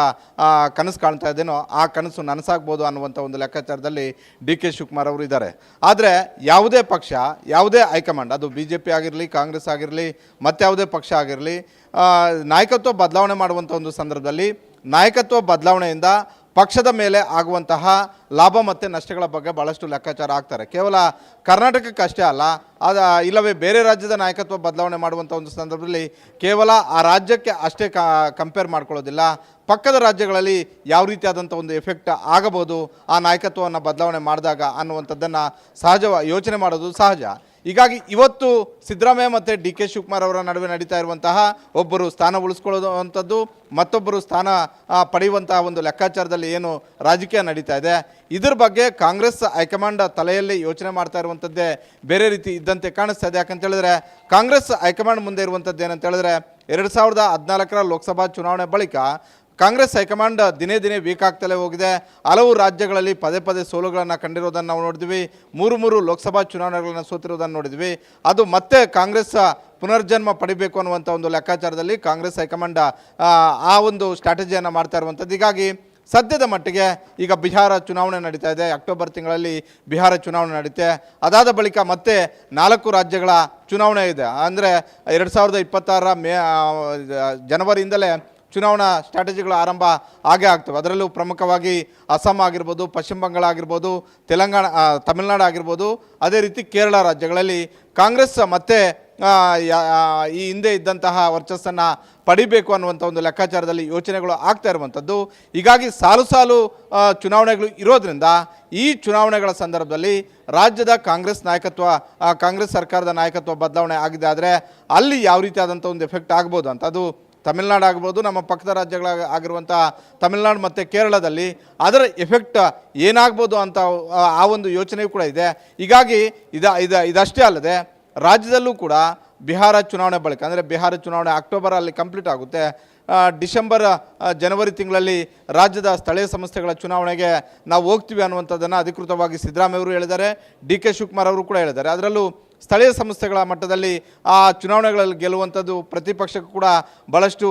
ಕನಸು ಕಾಣ್ತಾ ಇದ್ದೇನೋ ಆ ಕನಸು ನನಸಾಗ್ಬೋದು ಅನ್ನುವಂಥ ಒಂದು ಲೆಕ್ಕಾಚಾರದಲ್ಲಿ ಡಿ ಕೆ ಶಿವಕುಮಾರ್ ಅವರು ಇದ್ದಾರೆ. ಆದರೆ ಯಾವುದೇ ಪಕ್ಷ, ಯಾವುದೇ ಹೈಕಮಾಂಡ್, ಅದು ಬಿ ಜೆ ಪಿ ಆಗಿರಲಿ, ಕಾಂಗ್ರೆಸ್ ಆಗಿರಲಿ ಮತ್ಯಾವುದೇ ಪಕ್ಷ ಆಗಿರಲಿ ನಾಯಕತ್ವ ಬದಲಾವಣೆ ಮಾಡುವಂಥ ಒಂದು ಸಂದರ್ಭದಲ್ಲಿ ನಾಯಕತ್ವ ಬದಲಾವಣೆಯಿಂದ ಪಕ್ಷದ ಮೇಲೆ ಆಗುವಂತಹ ಲಾಭ ಮತ್ತು ನಷ್ಟಗಳ ಬಗ್ಗೆ ಭಾಳಷ್ಟು ಲೆಕ್ಕಾಚಾರ ಆಗ್ತಾರೆ. ಕೇವಲ ಕರ್ನಾಟಕಕ್ಕೆ ಅಷ್ಟೇ ಅಲ್ಲ ಅದ ಇಲ್ಲವೇ ಬೇರೆ ರಾಜ್ಯದ ನಾಯಕತ್ವ ಬದಲಾವಣೆ ಮಾಡುವಂಥ ಒಂದು ಸಂದರ್ಭದಲ್ಲಿ ಕೇವಲ ಆ ರಾಜ್ಯಕ್ಕೆ ಅಷ್ಟೇ ಕಂಪೇರ್ ಮಾಡ್ಕೊಳ್ಳೋದಿಲ್ಲ. ಪಕ್ಕದ ರಾಜ್ಯಗಳಲ್ಲಿ ಯಾವ ರೀತಿಯಾದಂಥ ಒಂದು ಎಫೆಕ್ಟ್ ಆಗಬಹುದು, ಆ ನಾಯಕತ್ವವನ್ನು ಬದಲಾವಣೆ ಮಾಡಿದಾಗ ಅನ್ನುವಂಥದ್ದನ್ನು ಸಹಜ ಯೋಚನೆ ಮಾಡೋದು ಸಹಜ. ಹೀಗಾಗಿ ಇವತ್ತು ಸಿದ್ದರಾಮಯ್ಯ ಮತ್ತು ಡಿ ಕೆ ಶಿವಕುಮಾರ್ ಅವರ ನಡುವೆ ನಡೀತಾ ಇರುವಂತಹ ಒಬ್ಬರು ಸ್ಥಾನ ಉಳಿಸ್ಕೊಳ್ಳುವಂಥದ್ದು ಮತ್ತೊಬ್ಬರು ಸ್ಥಾನ ಪಡೆಯುವಂತಹ ಒಂದು ಲೆಕ್ಕಾಚಾರದಲ್ಲಿ ಏನು ರಾಜಕೀಯ ನಡೀತಾ ಇದೆ. ಇದ್ರ ಬಗ್ಗೆ ಕಾಂಗ್ರೆಸ್ ಹೈಕಮಾಂಡ್ ತಲೆಯಲ್ಲಿ ಯೋಚನೆ ಮಾಡ್ತಾ ಇರುವಂಥದ್ದೇ ಬೇರೆ ರೀತಿ ಇದ್ದಂತೆ ಕಾಣಿಸ್ತಾ ಇದೆ. ಯಾಕಂತ ಹೇಳಿದ್ರೆ, ಕಾಂಗ್ರೆಸ್ ಹೈಕಮಾಂಡ್ ಮುಂದೆ ಇರುವಂಥದ್ದು ಏನಂತ ಹೇಳಿದ್ರೆ, ಎರಡು ಸಾವಿರದ ಹದಿನಾಲ್ಕರ ಲೋಕಸಭಾ ಚುನಾವಣೆ ಬಳಿಕ ಕಾಂಗ್ರೆಸ್ ಹೈಕಮಾಂಡ್ ದಿನೇ ದಿನೇ ವೀಕ್ ಆಗ್ತಲೇ ಹೋಗಿದೆ. ಹಲವು ರಾಜ್ಯಗಳಲ್ಲಿ ಪದೇ ಪದೇ ಸೋಲುಗಳನ್ನು ಕಂಡಿರೋದನ್ನು ನಾವು ನೋಡಿದ್ವಿ. ಮೂರು ಮೂರು ಲೋಕಸಭಾ ಚುನಾವಣೆಗಳನ್ನು ಸೋತಿರೋದನ್ನು ನೋಡಿದ್ವಿ. ಅದು ಮತ್ತೆ ಕಾಂಗ್ರೆಸ್ ಪುನರ್ಜನ್ಮ ಪಡಿಬೇಕು ಅನ್ನುವಂಥ ಒಂದು ಲೆಕ್ಕಾಚಾರದಲ್ಲಿ ಕಾಂಗ್ರೆಸ್ ಹೈಕಮಾಂಡ್ ಆ, ಒಂದು ಸ್ಟ್ರಾಟಜಿಯನ್ನು ಮಾಡ್ತಾ ಇರುವಂಥದ್ದು ಹೀಗಾಗಿ ಸದ್ಯದ ಮಟ್ಟಿಗೆ ಈಗ ಬಿಹಾರ ಚುನಾವಣೆ ನಡೀತಾ ಇದೆ. ಅಕ್ಟೋಬರ್ ತಿಂಗಳಲ್ಲಿ ಬಿಹಾರ ಚುನಾವಣೆ ನಡೀತೆ. ಅದಾದ ಬಳಿಕ ಮತ್ತೆ ನಾಲ್ಕು ರಾಜ್ಯಗಳ ಚುನಾವಣೆ ಇದೆ. ಅಂದರೆ ಎರಡು ಸಾವಿರದ ಇಪ್ಪತ್ತಾರರ ಮೇ ಜನವರಿಯಿಂದಲೇ ಚುನಾವಣಾ ಸ್ಟ್ರಾಟಜಿಗಳು ಆರಂಭ ಆಗೇ ಆಗ್ತವೆ. ಅದರಲ್ಲೂ ಪ್ರಮುಖವಾಗಿ ಅಸ್ಸಾಂ ಆಗಿರ್ಬೋದು, ಪಶ್ಚಿಮ ಬಂಗಾಳ ಆಗಿರ್ಬೋದು, ತೆಲಂಗಾಣ ತಮಿಳುನಾಡು ಆಗಿರ್ಬೋದು, ಅದೇ ರೀತಿ ಕೇರಳ ರಾಜ್ಯಗಳಲ್ಲಿ ಕಾಂಗ್ರೆಸ್ ಮತ್ತೆ ಈ ಹಿಂದೆ ಇದ್ದಂತಹ ವರ್ಚಸ್ಸನ್ನು ಪಡಿಬೇಕು ಅನ್ನುವಂಥ ಒಂದು ಲೆಕ್ಕಾಚಾರದಲ್ಲಿ ಯೋಚನೆಗಳು ಆಗ್ತಾ ಇರುವಂಥದ್ದು. ಹೀಗಾಗಿ ಸಾಲು ಸಾಲು ಚುನಾವಣೆಗಳು ಇರೋದ್ರಿಂದ ಈ ಚುನಾವಣೆಗಳ ಸಂದರ್ಭದಲ್ಲಿ ರಾಜ್ಯದ ಕಾಂಗ್ರೆಸ್ ನಾಯಕತ್ವ ಕಾಂಗ್ರೆಸ್ ಸರ್ಕಾರದ ನಾಯಕತ್ವ ಬದಲಾವಣೆ ಆಗಿದೆ. ಆದರೆ ಅಲ್ಲಿ ಯಾವ ರೀತಿಯಾದಂಥ ಒಂದು ಎಫೆಕ್ಟ್ ಆಗ್ಬೋದು ಅಂತ ಅದು ತಮಿಳ್ನಾಡು ಆಗ್ಬೋದು ನಮ್ಮ ಪಕ್ಕದ ರಾಜ್ಯಗಳ ಆಗಿರುವಂಥ ತಮಿಳ್ನಾಡು ಮತ್ತು ಕೇರಳದಲ್ಲಿ ಅದರ ಎಫೆಕ್ಟ್ ಏನಾಗ್ಬೋದು ಅಂತ ಆ, ಒಂದು ಯೋಚನೆಯು ಕೂಡ ಇದೆ. ಹೀಗಾಗಿ ಇದ ಇದ ಇದಷ್ಟೇ ಅಲ್ಲದೆ ರಾಜ್ಯದಲ್ಲೂ ಕೂಡ ಬಿಹಾರ ಚುನಾವಣೆ ಬಳಿಕ ಅಂದರೆ ಬಿಹಾರ ಚುನಾವಣೆ ಅಕ್ಟೋಬರಲ್ಲಿ ಕಂಪ್ಲೀಟ್ ಆಗುತ್ತೆ. ಡಿಸೆಂಬರ್ ಜನವರಿ ತಿಂಗಳಲ್ಲಿ ರಾಜ್ಯದ ಸ್ಥಳೀಯ ಸಂಸ್ಥೆಗಳ ಚುನಾವಣೆಗೆ ನಾವು ಹೋಗ್ತೀವಿ ಅನ್ನುವಂಥದ್ದನ್ನು ಅಧಿಕೃತವಾಗಿ ಸಿದ್ದರಾಮಯ್ಯವರು ಹೇಳಿದ್ದಾರೆ. ಡಿ ಕೆ ಶಿವಕುಮಾರ್ ಅವರು ಕೂಡ ಹೇಳಿದ್ದಾರೆ. ಅದರಲ್ಲೂ ಸ್ಥಳೀಯ ಸಂಸ್ಥೆಗಳ ಮಟ್ಟದಲ್ಲಿ ಆ ಚುನಾವಣೆಗಳಲ್ಲಿ ಗೆಲ್ಲುವಂಥದ್ದು ಪ್ರತಿಪಕ್ಷಕ್ಕೂ ಕೂಡ ಭಾಳಷ್ಟು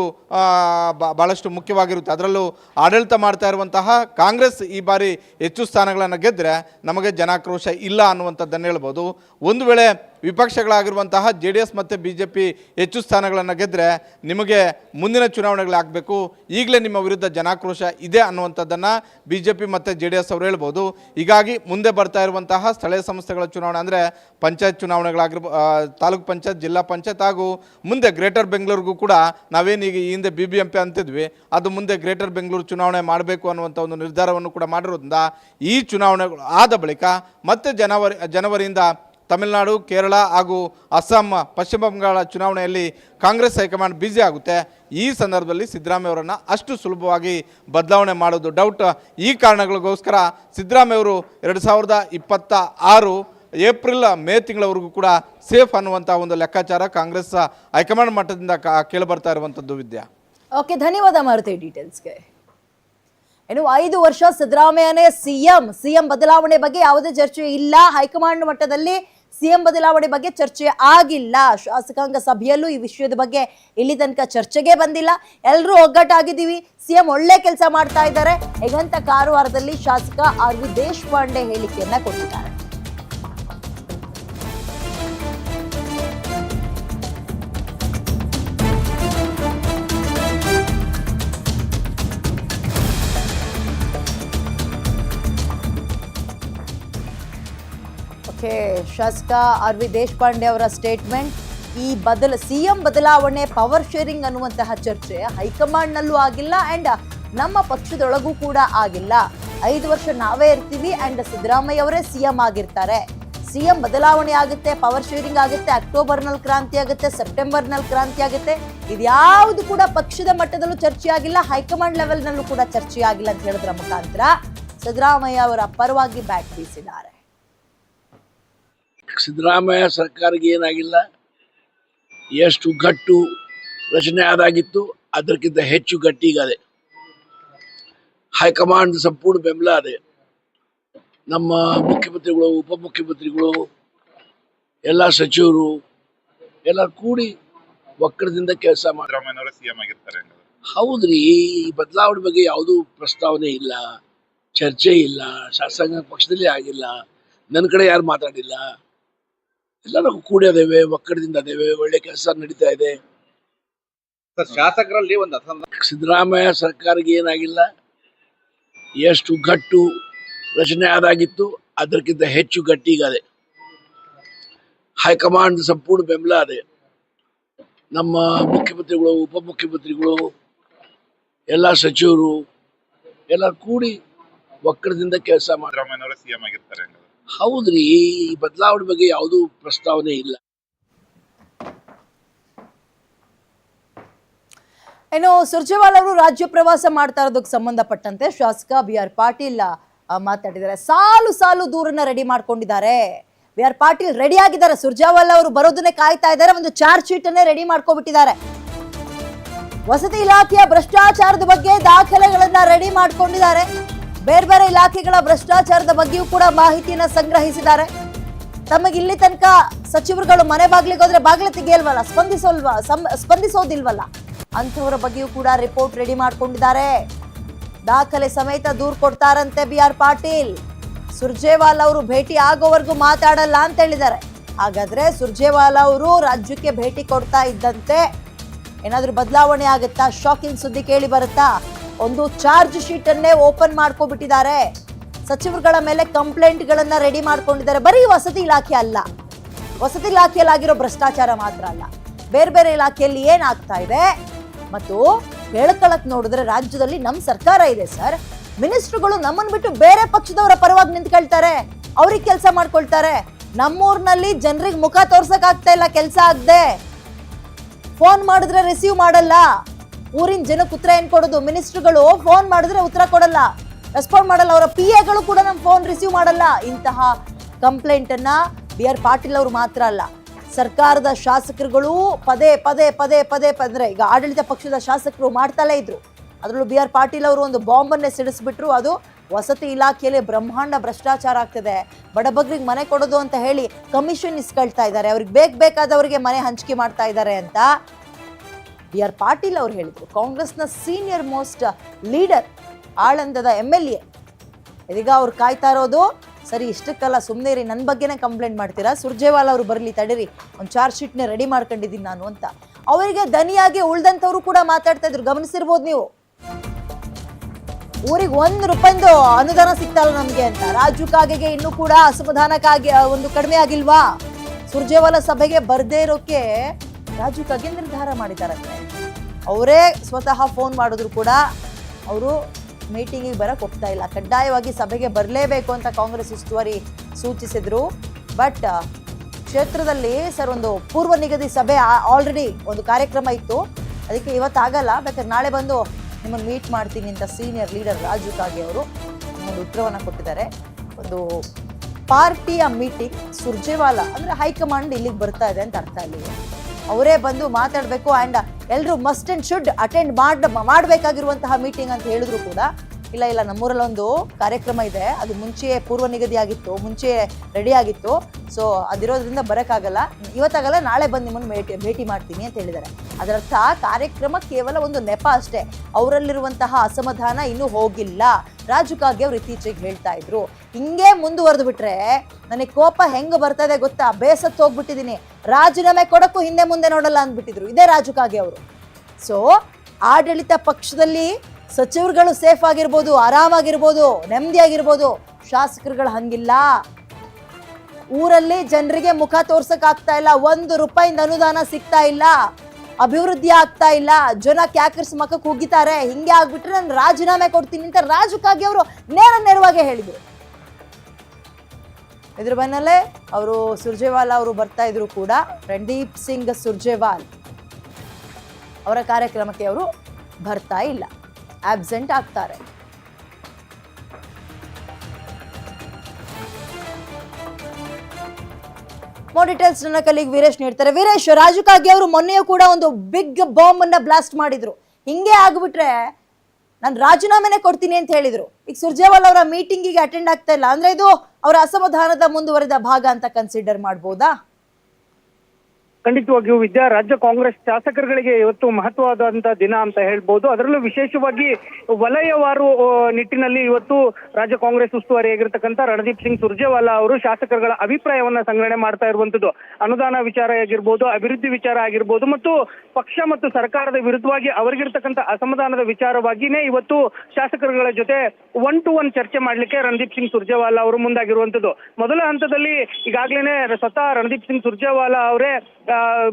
ಭಾಳಷ್ಟು ಮುಖ್ಯವಾಗಿರುತ್ತೆ. ಅದರಲ್ಲೂ ಆಡಳಿತ ಮಾಡ್ತಾ ಇರುವಂತಹ ಕಾಂಗ್ರೆಸ್ ಈ ಬಾರಿ ಹೆಚ್ಚು ಸ್ಥಾನಗಳನ್ನು ಗೆದ್ದರೆ ನಮಗೆ ಜನಾಕ್ರೋಶ ಇಲ್ಲ ಅನ್ನುವಂಥದ್ದನ್ನು ಹೇಳ್ಬೋದು. ಒಂದು ವೇಳೆ ವಿಪಕ್ಷಗಳಾಗಿರುವಂತಹ ಜೆ ಡಿ ಎಸ್ ಮತ್ತು ಬಿ ಜೆ ಪಿ ಹೆಚ್ಚು ಸ್ಥಾನಗಳನ್ನು ಗೆದ್ದರೆ ನಿಮಗೆ ಮುಂದಿನ ಚುನಾವಣೆಗಳು ಆಗಬೇಕು. ಈಗಲೇ ನಿಮ್ಮ ವಿರುದ್ಧ ಜನಾಕ್ರೋಶ ಇದೆ ಅನ್ನುವಂಥದ್ದನ್ನು ಬಿ ಜೆ ಪಿ ಮತ್ತು ಜೆ ಡಿ ಎಸ್ ಅವರು ಹೇಳ್ಬೋದು. ಹೀಗಾಗಿ ಮುಂದೆ ಬರ್ತಾ ಇರುವಂತಹ ಸ್ಥಳೀಯ ಸಂಸ್ಥೆಗಳ ಚುನಾವಣೆ ಅಂದರೆ ಪಂಚಾಯತ್ ಚುನಾವಣೆಗಳಾಗಿರ್ಬೋ ತಾಲೂಕ್ ಪಂಚಾಯತ್, ಜಿಲ್ಲಾ ಪಂಚಾಯತ್ ಹಾಗೂ ಮುಂದೆ ಗ್ರೇಟರ್ ಬೆಂಗಳೂರಿಗೂ ಕೂಡ ನಾವೇನೀಗ ಈ ಹಿಂದೆ ಬಿ ಬಿ ಎಂ ಪಿ ಅಂತಿದ್ವಿ, ಅದು ಮುಂದೆ ಗ್ರೇಟರ್ ಬೆಂಗಳೂರು ಚುನಾವಣೆ ಮಾಡಬೇಕು ಅನ್ನುವಂಥ ಒಂದು ನಿರ್ಧಾರವನ್ನು ಕೂಡ ಮಾಡಿರೋದ್ರಿಂದ ಈ ಚುನಾವಣೆಗಳು ಆದ ಬಳಿಕ ಮತ್ತೆ ಜನವರಿ, ಜನವರಿಯಿಂದ ತಮಿಳುನಾಡು, ಕೇರಳ ಹಾಗೂ ಅಸ್ಸಾಂ, ಪಶ್ಚಿಮ ಬಂಗಾಳ ಚುನಾವಣೆಯಲ್ಲಿ ಕಾಂಗ್ರೆಸ್ ಹೈಕಮಾಂಡ್ ಬ್ಯುಸಿ ಆಗುತ್ತೆ. ಈ ಸಂದರ್ಭದಲ್ಲಿ ಸಿದ್ದರಾಮಯ್ಯ ಅವರನ್ನು ಅಷ್ಟು ಸುಲಭವಾಗಿ ಬದಲಾವಣೆ ಮಾಡೋದು ಡೌಟ್ ಈ ಕಾರಣಗಳಿಗೋಸ್ಕರ ಸಿದ್ದರಾಮಯ್ಯ ಅವರು ಎರಡು ಸಾವಿರದ ಇಪ್ಪತ್ತ ಆರು ಏಪ್ರಿಲ್ ಮೇ ತಿಂಗಳವರೆಗೂ ಕೂಡ ಸೇಫ್ ಅನ್ನುವಂಥ ಒಂದು ಲೆಕ್ಕಾಚಾರ ಕಾಂಗ್ರೆಸ್ ಹೈಕಮಾಂಡ್ ಮಟ್ಟದಿಂದ ಕೇಳಿಬರ್ತಾ ಇರುವಂಥದ್ದು ವಿದ್ಯಾ. ಓಕೆ ಧನ್ಯವಾದ ಮಾರುತಿ ಡೀಟೇಲ್ಸ್ಗೆ. ಏನು ಐದು ವರ್ಷ ಸಿದ್ದರಾಮಯ್ಯನೇ ಸಿಎಂ ಸಿಎಂ ಬದಲಾವಣೆ ಬಗ್ಗೆ ಯಾವುದೇ ಚರ್ಚೆ ಇಲ್ಲ. ಹೈಕಮಾಂಡ್ ಮಟ್ಟದಲ್ಲಿ ಸಿಎಂ ಬದಲಾವಣೆ ಬಗ್ಗೆ ಚರ್ಚೆ ಆಗಿಲ್ಲ. ಶಾಸಕಾಂಗ ಸಭೆಯಲ್ಲೂ ಈ ವಿಷಯದ ಬಗ್ಗೆ ಇಲ್ಲಿ ತನಕ ಚರ್ಚೆಗೆ ಬಂದಿಲ್ಲ. ಎಲ್ಲರೂ ಒಗ್ಗಟ್ಟಾಗಿದ್ದೀವಿ. ಸಿಎಂ ಒಳ್ಳೆ ಕೆಲಸ ಮಾಡ್ತಾ ಇದ್ದಾರೆ. ಹೇಗಂತ ಕಾರವಾರದಲ್ಲಿ ಶಾಸಕ ಆರ್ ವಿ ದೇಶಪಾಂಡೆ ಹೇಳಿಕೆಯನ್ನ ಕೊಟ್ಟಿದ್ದಾರೆ. ಓಕೆ ಶಾಸಕ ಆರ್ ವಿ ದೇಶಪಾಂಡೆ ಅವರ ಸ್ಟೇಟ್ಮೆಂಟ್ ಈ ಬದಲ, ಸಿಎಂ ಬದಲಾವಣೆ ಪವರ್ ಶೇರಿಂಗ್ ಅನ್ನುವಂತಹ ಚರ್ಚೆ ಹೈಕಮಾಂಡ್ನಲ್ಲೂ ಆಗಿಲ್ಲ ಅಂಡ್ ನಮ್ಮ ಪಕ್ಷದೊಳಗೂ ಕೂಡ ಆಗಿಲ್ಲ. ಐದು ವರ್ಷ ನಾವೇ ಇರ್ತೀವಿ ಅಂಡ್ ಸಿದ್ದರಾಮಯ್ಯ ಅವರೇ ಸಿಎಂ ಆಗಿರ್ತಾರೆ. ಸಿಎಂ ಬದಲಾವಣೆ ಆಗುತ್ತೆ ಪವರ್ ಶೇರಿಂಗ್ ಆಗುತ್ತೆ ಅಕ್ಟೋಬರ್ನಲ್ಲಿ ಕ್ರಾಂತಿ ಆಗುತ್ತೆ ಸೆಪ್ಟೆಂಬರ್ನಲ್ಲಿ ಕ್ರಾಂತಿ ಆಗುತ್ತೆ. ಇದ್ಯಾವುದು ಕೂಡ ಪಕ್ಷದ ಮಟ್ಟದಲ್ಲೂ ಚರ್ಚೆ ಆಗಿಲ್ಲ ಹೈಕಮಾಂಡ್ ಲೆವೆಲ್ನಲ್ಲೂ ಕೂಡ ಚರ್ಚೆ ಆಗಿಲ್ಲ ಅಂತ ಹೇಳಿದ್ರ ಮುಖಾಂತರ ಸಿದ್ದರಾಮಯ್ಯ ಅವರ ಪರವಾಗಿ ಬ್ಯಾಟ್ ಬೀಸಿದ್ದಾರೆ. ಸಿದ್ದರಾಮಯ್ಯ ಸರ್ಕಾರಕ್ಕೆ ಏನಾಗಿಲ್ಲ ಎಷ್ಟು ಗಟ್ಟು ರಚನೆ ಆದಾಗಿತ್ತು ಅದಕ್ಕಿಂತ ಹೆಚ್ಚು ಗಟ್ಟಿ ಈಗ ಅದೇ ಹೈಕಮಾಂಡ್ ಸಂಪೂರ್ಣ ಬೆಂಬಲ ಅದೇ. ನಮ್ಮ ಮುಖ್ಯಮಂತ್ರಿಗಳು ಉಪಮುಖ್ಯಮಂತ್ರಿಗಳು ಎಲ್ಲ ಸಚಿವರು ಎಲ್ಲ ಕೂಡಿ ಒಕ್ಕಡದಿಂದ ಕೆಲಸ ಆಗಿರ್ತಾರೆ ಹೌದ್ರಿ ಈ ಬದಲಾವಣೆ ಬಗ್ಗೆ ಯಾವುದೂ ಪ್ರಸ್ತಾವನೆ ಇಲ್ಲ ಚರ್ಚೆ ಇಲ್ಲ ಶಾಸಕಾಂಗ ಪಕ್ಷದಲ್ಲಿ ಆಗಿಲ್ಲ ನನ್ನ ಕಡೆ ಯಾರು ಮಾತಾಡಿಲ್ಲ. ಎಲ್ಲ ನಾವು ಕೂಡಿ ಅದೇವೆ ಒಕ್ಕಡದಿಂದ ಅದೇವೆ ಒಳ್ಳೆ ಕೆಲಸ ನಡೀತಾ ಇದೆ. ಸರ್ ಶಾಸಕರಲ್ಲಿ ಒಂದು ಅಸಮಾಧಾನ ಸಿದ್ದರಾಮಯ್ಯ ಸರ್ಕಾರಕ್ಕೆ ಏನಾಗಿಲ್ಲ. ಎಷ್ಟು ಗಟ್ಟು ರಚನೆ ಆದಾಗಿತ್ತು ಅದಕ್ಕಿಂತ ಹೆಚ್ಚು ಗಟ್ಟಿ ಈಗ ಅದೇ. ಹೈಕಮಾಂಡ್ ಸಂಪೂರ್ಣ ಬೆಂಬಲ ಅದೇ. ನಮ್ಮ ಮುಖ್ಯಮಂತ್ರಿಗಳು ಉಪಮುಖ್ಯಮಂತ್ರಿಗಳು ಎಲ್ಲ ಸಚಿವರು ಎಲ್ಲ ಕೂಡಿ ಒಕ್ಕಡದಿಂದ ಕೆಲಸ ಮಾಡಿ ಸಿ ಸಿಎಂ ಆಗಿರ್ತಾರೆ. ಹೌದ್ರಿ, ಈ ಬದಲಾವಣೆ ಬಗ್ಗೆ ಯಾವುದೂ ಪ್ರಸ್ತಾವನೆ ಇಲ್ಲ. ಇನ್ನು ಸುರ್ಜೇವಾಲ್ ಅವರು ರಾಜ್ಯ ಪ್ರವಾಸ ಮಾಡ್ತಾ ಇರೋದಕ್ಕೆ ಸಂಬಂಧಪಟ್ಟಂತೆ ಶಾಸಕ ಬಿ ಆರ್ ಪಾಟೀಲ್ ಮಾತಾಡಿದ್ದಾರೆ. ಸಾಲು ಸಾಲು ದೂರನ್ನ ರೆಡಿ ಮಾಡ್ಕೊಂಡಿದ್ದಾರೆ. ಬಿ ಆರ್ ಪಾಟೀಲ್ ರೆಡಿ ಆಗಿದ್ದಾರೆ. ಸುರ್ಜೇವಾಲ್ ಅವರು ಬರೋದನ್ನೇ ಕಾಯ್ತಾ ಇದ್ದಾರೆ. ಒಂದು ಚಾರ್ಜ್ ಶೀಟ್ ಅನ್ನೇ ರೆಡಿ ಮಾಡ್ಕೊಬಿಟ್ಟಿದ್ದಾರೆ. ವಸತಿ ಇಲಾಖೆಯ ಭ್ರಷ್ಟಾಚಾರದ ಬಗ್ಗೆ ದಾಖಲೆಗಳನ್ನ ರೆಡಿ ಮಾಡ್ಕೊಂಡಿದ್ದಾರೆ. ಬೇರೆ ಬೇರೆ ಇಲಾಖೆಗಳ ಭ್ರಷ್ಟಾಚಾರದ ಬಗ್ಗೆಯೂ ಕೂಡ ಮಾಹಿತಿಯನ್ನ ಸಂಗ್ರಹಿಸಿದ್ದಾರೆ. ತಮಗೆ ಇಲ್ಲಿ ತನಕ ಸಚಿವರುಗಳು ಮನೆ ಬಾಗಿಲಿಗೆ ಹೋದ್ರೆ ಬಾಗಿಲು ತೆಗೆಯಲ್ವಲ್ಲ ಸ್ಪಂದಿಸೋಲ್ವ? ಸ್ಪಂದಿಸೋದಿಲ್ವಲ್ಲ? ಅಂಥವರ ಬಗ್ಗೆಯೂ ಕೂಡ ರಿಪೋರ್ಟ್ ರೆಡಿ ಮಾಡ್ಕೊಂಡಿದ್ದಾರೆ. ದಾಖಲೆ ಸಮೇತ ದೂರು ಕೊಡ್ತಾರಂತೆ ಬಿ ಆರ್ ಪಾಟೀಲ್. ಸುರ್ಜೇವಾಲ್ ಅವರು ಭೇಟಿ ಆಗೋವರೆಗೂ ಮಾತಾಡಲ್ಲ ಅಂತ ಹೇಳಿದ್ದಾರೆ. ಹಾಗಾದ್ರೆ ಸುರ್ಜೇವಾಲ್ ಅವರು ರಾಜ್ಯಕ್ಕೆ ಭೇಟಿ ಕೊಡ್ತಾ ಇದ್ದಂತೆ. ಏನಾದರೂ ಬದಲಾವಣೆ ಆಗುತ್ತಾ? ಶಾಕಿಂಗ್ ಸುದ್ದಿ ಕೇಳಿ ಬರುತ್ತಾ? ಒಂದು ಚಾರ್ಜ್ ಶೀಟ್ ಅನ್ನೇ ಓಪನ್ ಮಾಡ್ಕೊಬಿಟ್ಟಿದ್ದಾರೆ. ಸಚಿವರುಗಳ ಮೇಲೆ ಕಂಪ್ಲೇಂಟ್ ಗಳನ್ನ ರೆಡಿ ಮಾಡ್ಕೊಂಡಿದ್ದಾರೆ. ಬರೀ ವಸತಿ ಇಲಾಖೆ ಅಲ್ಲ, ವಸತಿ ಇಲಾಖೆಯಲ್ಲಿ ಆಗಿರೋ ಭ್ರಷ್ಟಾಚಾರ ಮಾತ್ರ ಅಲ್ಲ, ಬೇರೆ ಬೇರೆ ಇಲಾಖೆಯಲ್ಲಿ ಏನಾಗ್ತಾ ಇದೆ? ಮತ್ತು ಹೇಳ್ಕೊಳಕ್ ನೋಡಿದ್ರೆ ರಾಜ್ಯದಲ್ಲಿ ನಮ್ಮ ಸರ್ಕಾರ ಇದೆ ಸರ್. ಮಿನಿಸ್ಟ್ರುಗಳು ನಮ್ಮನ್ನ ಬಿಟ್ಟು ಬೇರೆ ಪಕ್ಷದವರ ಪರವಾಗಿ ನಿಂತ್ಕೊಳ್ತಾರೆ ಅವ್ರಿಗೆ ಕೆಲಸ ಮಾಡ್ಕೊಳ್ತಾರೆ. ನಮ್ಮೂರ್ನಲ್ಲಿ ಜನರಿಗೆ ಮುಖ ತೋರ್ಸಕ್ ಆಗ್ತಾ ಇಲ್ಲ, ಕೆಲಸ ಆಗದೆ. ಫೋನ್ ಮಾಡಿದ್ರೆ ರಿಸೀವ್ ಮಾಡಲ್ಲ. ಊರಿನ ಜನಕ್ಕೆ ಉತ್ತರ ಏನ್ ಕೊಡೋದು? ಮಿನಿಸ್ಟ್ರುಗಳು ಫೋನ್ ಮಾಡಿದ್ರೆ ಉತ್ತರ ಕೊಡಲ್ಲ. ರೆಸ್ಪಾಂಡ್ ಮಾಡಲ್ಲ. ಅವರ ಪಿ ಎಗಳು ಕೂಡ ನಮ್ಮ ಫೋನ್ ರಿಸೀವ್ ಮಾಡಲ್ಲ. ಇಂತಹ ಕಂಪ್ಲೇಂಟ್ ಅನ್ನ ಬಿ ಆರ್ ಪಾಟೀಲ್ ಅವರು ಮಾತ್ರ ಅಲ್ಲ. ಸರ್ಕಾರದ ಶಾಸಕರುಗಳು ಪದೇ ಪದೇ ಪದೇ ಪದೇ ಅಂದ್ರೆ ಈಗ ಆಡಳಿತ ಪಕ್ಷದ ಶಾಸಕರು ಮಾಡ್ತಲೇ ಇದ್ರು. ಅದರಲ್ಲೂ ಬಿ ಆರ್ ಪಾಟೀಲ್ ಅವರು ಒಂದು ಬಾಂಬನ್ನೇ ಸಿಡಿಸ್ಬಿಟ್ರು. ಅದು ವಸತಿ ಇಲಾಖೆಯಲ್ಲಿ ಬ್ರಹ್ಮಾಂಡ ಭ್ರಷ್ಟಾಚಾರ ಆಗ್ತದೆ. ಬಡಬಗ್ರಿಗೆ ಮನೆ ಕೊಡೋದು ಅಂತ ಹೇಳಿ ಕಮಿಷನ್ ಇಸ್ಕೊಳ್ತಾ ಇದ್ದಾರೆ. ಅವ್ರಿಗೆ ಬೇಕು ಬೇಕಾದವರಿಗೆ ಮನೆ ಹಂಚಿಕೆ ಮಾಡ್ತಾ ಇದ್ದಾರೆ ಅಂತ ಬಿ ಆರ್ ಪಾಟೀಲ್ ಅವರು ಹೇಳಿದರು. ಕಾಂಗ್ರೆಸ್ನ ಸೀನಿಯರ್ ಮೋಸ್ಟ್ ಲೀಡರ್ ಆಳಂದದ ಎಂ ಎಲ್ ಎ. ಇದೀಗ ಅವ್ರು ಕಾಯ್ತಾ ಇರೋದು, ಸರಿ, ಇಷ್ಟಕ್ಕಲ್ಲ ಸುಮ್ಮನೆ ರೀ ನನ್ನ ಬಗ್ಗೆನೇ ಕಂಪ್ಲೇಂಟ್ ಮಾಡ್ತೀರಾ? ಸುರ್ಜೇವಾಲ್ ಅವರು ಬರಲಿ, ತಡೀರಿ, ಒಂದು ಚಾರ್ಜ್ ಶೀಟ್ನೇ ರೆಡಿ ಮಾಡ್ಕೊಂಡಿದ್ದೀನಿ ನಾನು ಅಂತ. ಅವರಿಗೆ ದನಿಯಾಗಿ ಉಳ್ದಂಥವ್ರು ಕೂಡ ಮಾತಾಡ್ತಾ ಇದ್ರು. ಗಮನಿಸಿರ್ಬೋದು ನೀವು. ಊರಿಗೆ ಒಂದು ರೂಪಾಯಿಂದು ಅನುದಾನ ಸಿಗ್ತಲ್ಲ ನಮಗೆ ಅಂತ. ರಾಜು ಕಾಗೆಗೆ ಇನ್ನೂ ಕೂಡ ಅಸಮಾಧಾನಕ್ಕಾಗಿ ಒಂದು ಕಡಿಮೆ ಆಗಿಲ್ವಾ? ಸುರ್ಜೇವಾಲ ಸಭೆಗೆ ಬರದೇ ಇರೋಕೆ ರಾಜು ಕಗೆ ನಿರ್ಧಾರ ಮಾಡಿದ್ದಾರೆ. ಅವರೇ ಸ್ವತಃ ಫೋನ್ ಮಾಡಿದ್ರು ಕೂಡ ಅವರು ಮೀಟಿಂಗಿಗೆ ಬರಕ್ಕೆ ಒಪ್ತಾ ಇಲ್ಲ. ಕಡ್ಡಾಯವಾಗಿ ಸಭೆಗೆ ಬರಲೇಬೇಕು ಅಂತ ಕಾಂಗ್ರೆಸ್ ಉಸ್ತುವಾರಿ ಸೂಚಿಸಿದ್ರು. ಬಟ್ ಕ್ಷೇತ್ರದಲ್ಲಿ ಸರ್ ಒಂದು ಪೂರ್ವ ನಿಗದಿ ಸಭೆ ಆಲ್ರೆಡಿ ಒಂದು ಕಾರ್ಯಕ್ರಮ ಇತ್ತು. ಅದಕ್ಕೆ ಇವತ್ತಾಗಲ್ಲ ಬೇಕಾದ್ರೆ ನಾಳೆ ಬಂದು ನಿಮ್ಮನ್ನು ಮೀಟ್ ಮಾಡ್ತೀನಿ ಅಂತ ಸೀನಿಯರ್ ಲೀಡರ್ ರಾಜು ಕಾಗೆ ಅವರು ಒಂದು ಉತ್ತರವನ್ನು ಕೊಟ್ಟಿದ್ದಾರೆ. ಒಂದು ಪಾರ್ಟಿಯ ಮೀಟಿಂಗ್ ಸುರ್ಜೇವಾಲಾ ಅಂದರೆ ಹೈಕಮಾಂಡ್ ಇಲ್ಲಿಗೆ ಬರ್ತಾ ಇದೆ ಅಂತ ಅರ್ಥ ಅಲ್ಲಿ ಅವರೇ ಬಂದು ಮಾತಾಡಬೇಕು ಆ್ಯಂಡ್ ಎಲ್ಲರೂ ಮಸ್ಟ್ ಆ್ಯಂಡ್ ಶುಡ್ ಅಟೆಂಡ್ ಮಾಡ್ ಮಾಡಬೇಕಾಗಿರುವಂತಹ ಮೀಟಿಂಗ್ ಅಂತ ಹೇಳಿದ್ರು ಕೂಡ ಇಲ್ಲ ಇಲ್ಲ ನಮ್ಮೂರಲ್ಲಿ ಒಂದು ಕಾರ್ಯಕ್ರಮ ಇದೆ. ಅದು ಮುಂಚೆಯೇ ಪೂರ್ವ ನಿಗದಿ ಆಗಿತ್ತು, ಮುಂಚೆ ರೆಡಿ ಆಗಿತ್ತು. ಸೊ ಅದಿರೋದ್ರಿಂದ ಬರೋಕ್ಕಾಗಲ್ಲ. ಇವತ್ತಾಗಲ್ಲ, ನಾಳೆ ಬಂದು ನಿಮ್ಮನ್ನು ಭೇಟಿ ಭೇಟಿ ಮಾಡ್ತೀನಿ ಅಂತ ಹೇಳಿದ್ದಾರೆ. ಅದರರ್ಥ, ಕಾರ್ಯಕ್ರಮ ಕೇವಲ ಒಂದು ನೆಪ ಅಷ್ಟೇ. ಅವರಲ್ಲಿರುವಂತಹ ಅಸಮಾಧಾನ ಇನ್ನೂ ಹೋಗಿಲ್ಲ. ರಾಜು ಕಾಗೆ ಅವ್ರು ಇತ್ತೀಚೆಗೆ ಹೇಳ್ತಾ ಇದ್ರು. ಹಿಂಗೆ ಮುಂದುವರೆದು ಬಿಟ್ರೆ ನನಗೆ ಕೋಪ ಹೆಂಗ್ ಬರ್ತದೆ ಗೊತ್ತಾ? ಬೇಸತ್ತು ಹೋಗ್ಬಿಟ್ಟಿದ್ದೀನಿ ರಾಜೀನಾಮೆ ಕೊಡಕ್ಕೂ ಹಿಂದೆ ಮುಂದೆ ನೋಡಲ್ಲ ಅಂದ್ಬಿಟ್ಟಿದ್ರು. ಇದೇ ರಾಜು ಕಾಗೆ ಅವರು. ಸೊ ಆಡಳಿತ ಪಕ್ಷದಲ್ಲಿ ಸಚಿವರುಗಳು ಸೇಫ್ ಆಗಿರ್ಬೋದು, ಆರಾಮಾಗಿರ್ಬೋದು, ನೆಮ್ಮದಿಯಾಗಿರ್ಬೋದು. ಶಾಸಕರುಗಳು ಹಂಗಿಲ್ಲ. ಊರಲ್ಲಿ ಜನರಿಗೆ ಮುಖ ತೋರ್ಸಕ್ ಆಗ್ತಾ ಇಲ್ಲ. ಒಂದು ರೂಪಾಯಿಂದ ಅನುದಾನ ಸಿಗ್ತಾ ಇಲ್ಲ. ಅಭಿವೃದ್ಧಿ ಆಗ್ತಾ ಇಲ್ಲ. ಜನ ಕ್ಯಾಕರ್ಸ್ ಮಕ್ಕಕ್ಕೆ ಹೋಗಿದ್ದಾರೆ. ಹಿಂಗೆ ಆಗ್ಬಿಟ್ರೆ ನಾನು ರಾಜೀನಾಮೆ ಕೊಡ್ತೀನಿ ಅಂತ ರಾಜಕಾಗಿ ಅವರು ನೇರ ನೇರವಾಗಿ ಹೇಳಿದ್ರು. ಇದ್ರ ಬೆನ್ನಲ್ಲೇ ಅವರು ಸುರ್ಜೇವಾಲ್ ಅವರು ಬರ್ತಾ ಇದ್ರು ಕೂಡ. ರಣದೀಪ್ ಸಿಂಗ್ ಸುರ್ಜೇವಾಲ್ ಅವರ ಕಾರ್ಯಕ್ರಮಕ್ಕೆ ಅವರು ಬರ್ತಾ ಇಲ್ಲ. ಆಬ್ಸೆಂಟ್ ಆಗ್ತಾರೆ. ಮೋರ್ ಡೀಟೇಲ್ಸ್ ನನ್ನ ಕಲಿಗ್ ವೀರೇಶ್ ನೀಡ್ತಾರೆ. ವೀರೇಶ್ ರಾಜು ಕಾಗೆ ಅವರು ಮೊನ್ನೆಯೂ ಕೂಡ ಒಂದು ಬಿಗ್ ಬಾಂಬ್ ಅನ್ನ ಬ್ಲಾಸ್ಟ್ ಮಾಡಿದ್ರು. ಹಿಂಗೆ ಆಗ್ಬಿಟ್ರೆ ನಾನು ರಾಜೀನಾಮೆನೆ ಕೊಡ್ತೀನಿ ಅಂತ ಹೇಳಿದ್ರು. ಈಗ ಸುರ್ಜೇವಾಲ್ ಅವರ ಮೀಟಿಂಗಿಗೆ ಅಟೆಂಡ್ ಆಗ್ತಾ ಇಲ್ಲ. ಅಂದ್ರೆ ಇದು ಅವರ ಅಸಮಾಧಾನದ ಮುಂದುವರೆದ ಭಾಗ ಅಂತ ಕನ್ಸಿಡರ್ ಮಾಡ್ಬೋದಾ? ಖಂಡಿತವಾಗಿಯೂ ವಿದ್ಯಾ ರಾಜ್ಯ ಕಾಂಗ್ರೆಸ್ ಶಾಸಕರುಗಳಿಗೆ ಇವತ್ತು ಮಹತ್ವವಾದಂತ ದಿನ ಅಂತ ಹೇಳ್ಬೋದು. ಅದರಲ್ಲೂ ವಿಶೇಷವಾಗಿ ವಲಯವಾರು ನಿಟ್ಟಿನಲ್ಲಿ ಇವತ್ತು ರಾಜ್ಯ ಕಾಂಗ್ರೆಸ್ ಉಸ್ತುವಾರಿಯಾಗಿರ್ತಕ್ಕಂಥ ರಣದೀಪ್ ಸಿಂಗ್ ಸುರ್ಜೇವಾಲಾ ಅವರು ಶಾಸಕರುಗಳ ಅಭಿಪ್ರಾಯವನ್ನ ಸಂಗ್ರಹಣೆ ಮಾಡ್ತಾ ಇರುವಂತದ್ದು. ಅನುದಾನ ವಿಚಾರ ಆಗಿರ್ಬೋದು, ಅಭಿವೃದ್ಧಿ ವಿಚಾರ ಆಗಿರ್ಬೋದು ಮತ್ತು ಪಕ್ಷ ಮತ್ತು ಸರ್ಕಾರದ ವಿರುದ್ಧವಾಗಿ ಅವರಿಗಿರ್ತಕ್ಕಂಥ ಅಸಮಾಧಾನದ ವಿಚಾರವಾಗಿನೇ ಇವತ್ತು ಶಾಸಕರುಗಳ ಜೊತೆ ಒನ್ ಟು ಒನ್ ಚರ್ಚೆ ಮಾಡ್ಲಿಕ್ಕೆ ರಣದೀಪ್ ಸಿಂಗ್ ಸುರ್ಜೇವಾಲಾ ಅವರು ಮುಂದಾಗಿರುವಂತದ್ದು. ಮೊದಲ ಹಂತದಲ್ಲಿ ಈಗಾಗಲೇ ಸ್ವತಃ ರಣದೀಪ್ ಸಿಂಗ್ ಸುರ್ಜೇವಾಲಾ ಅವರೇ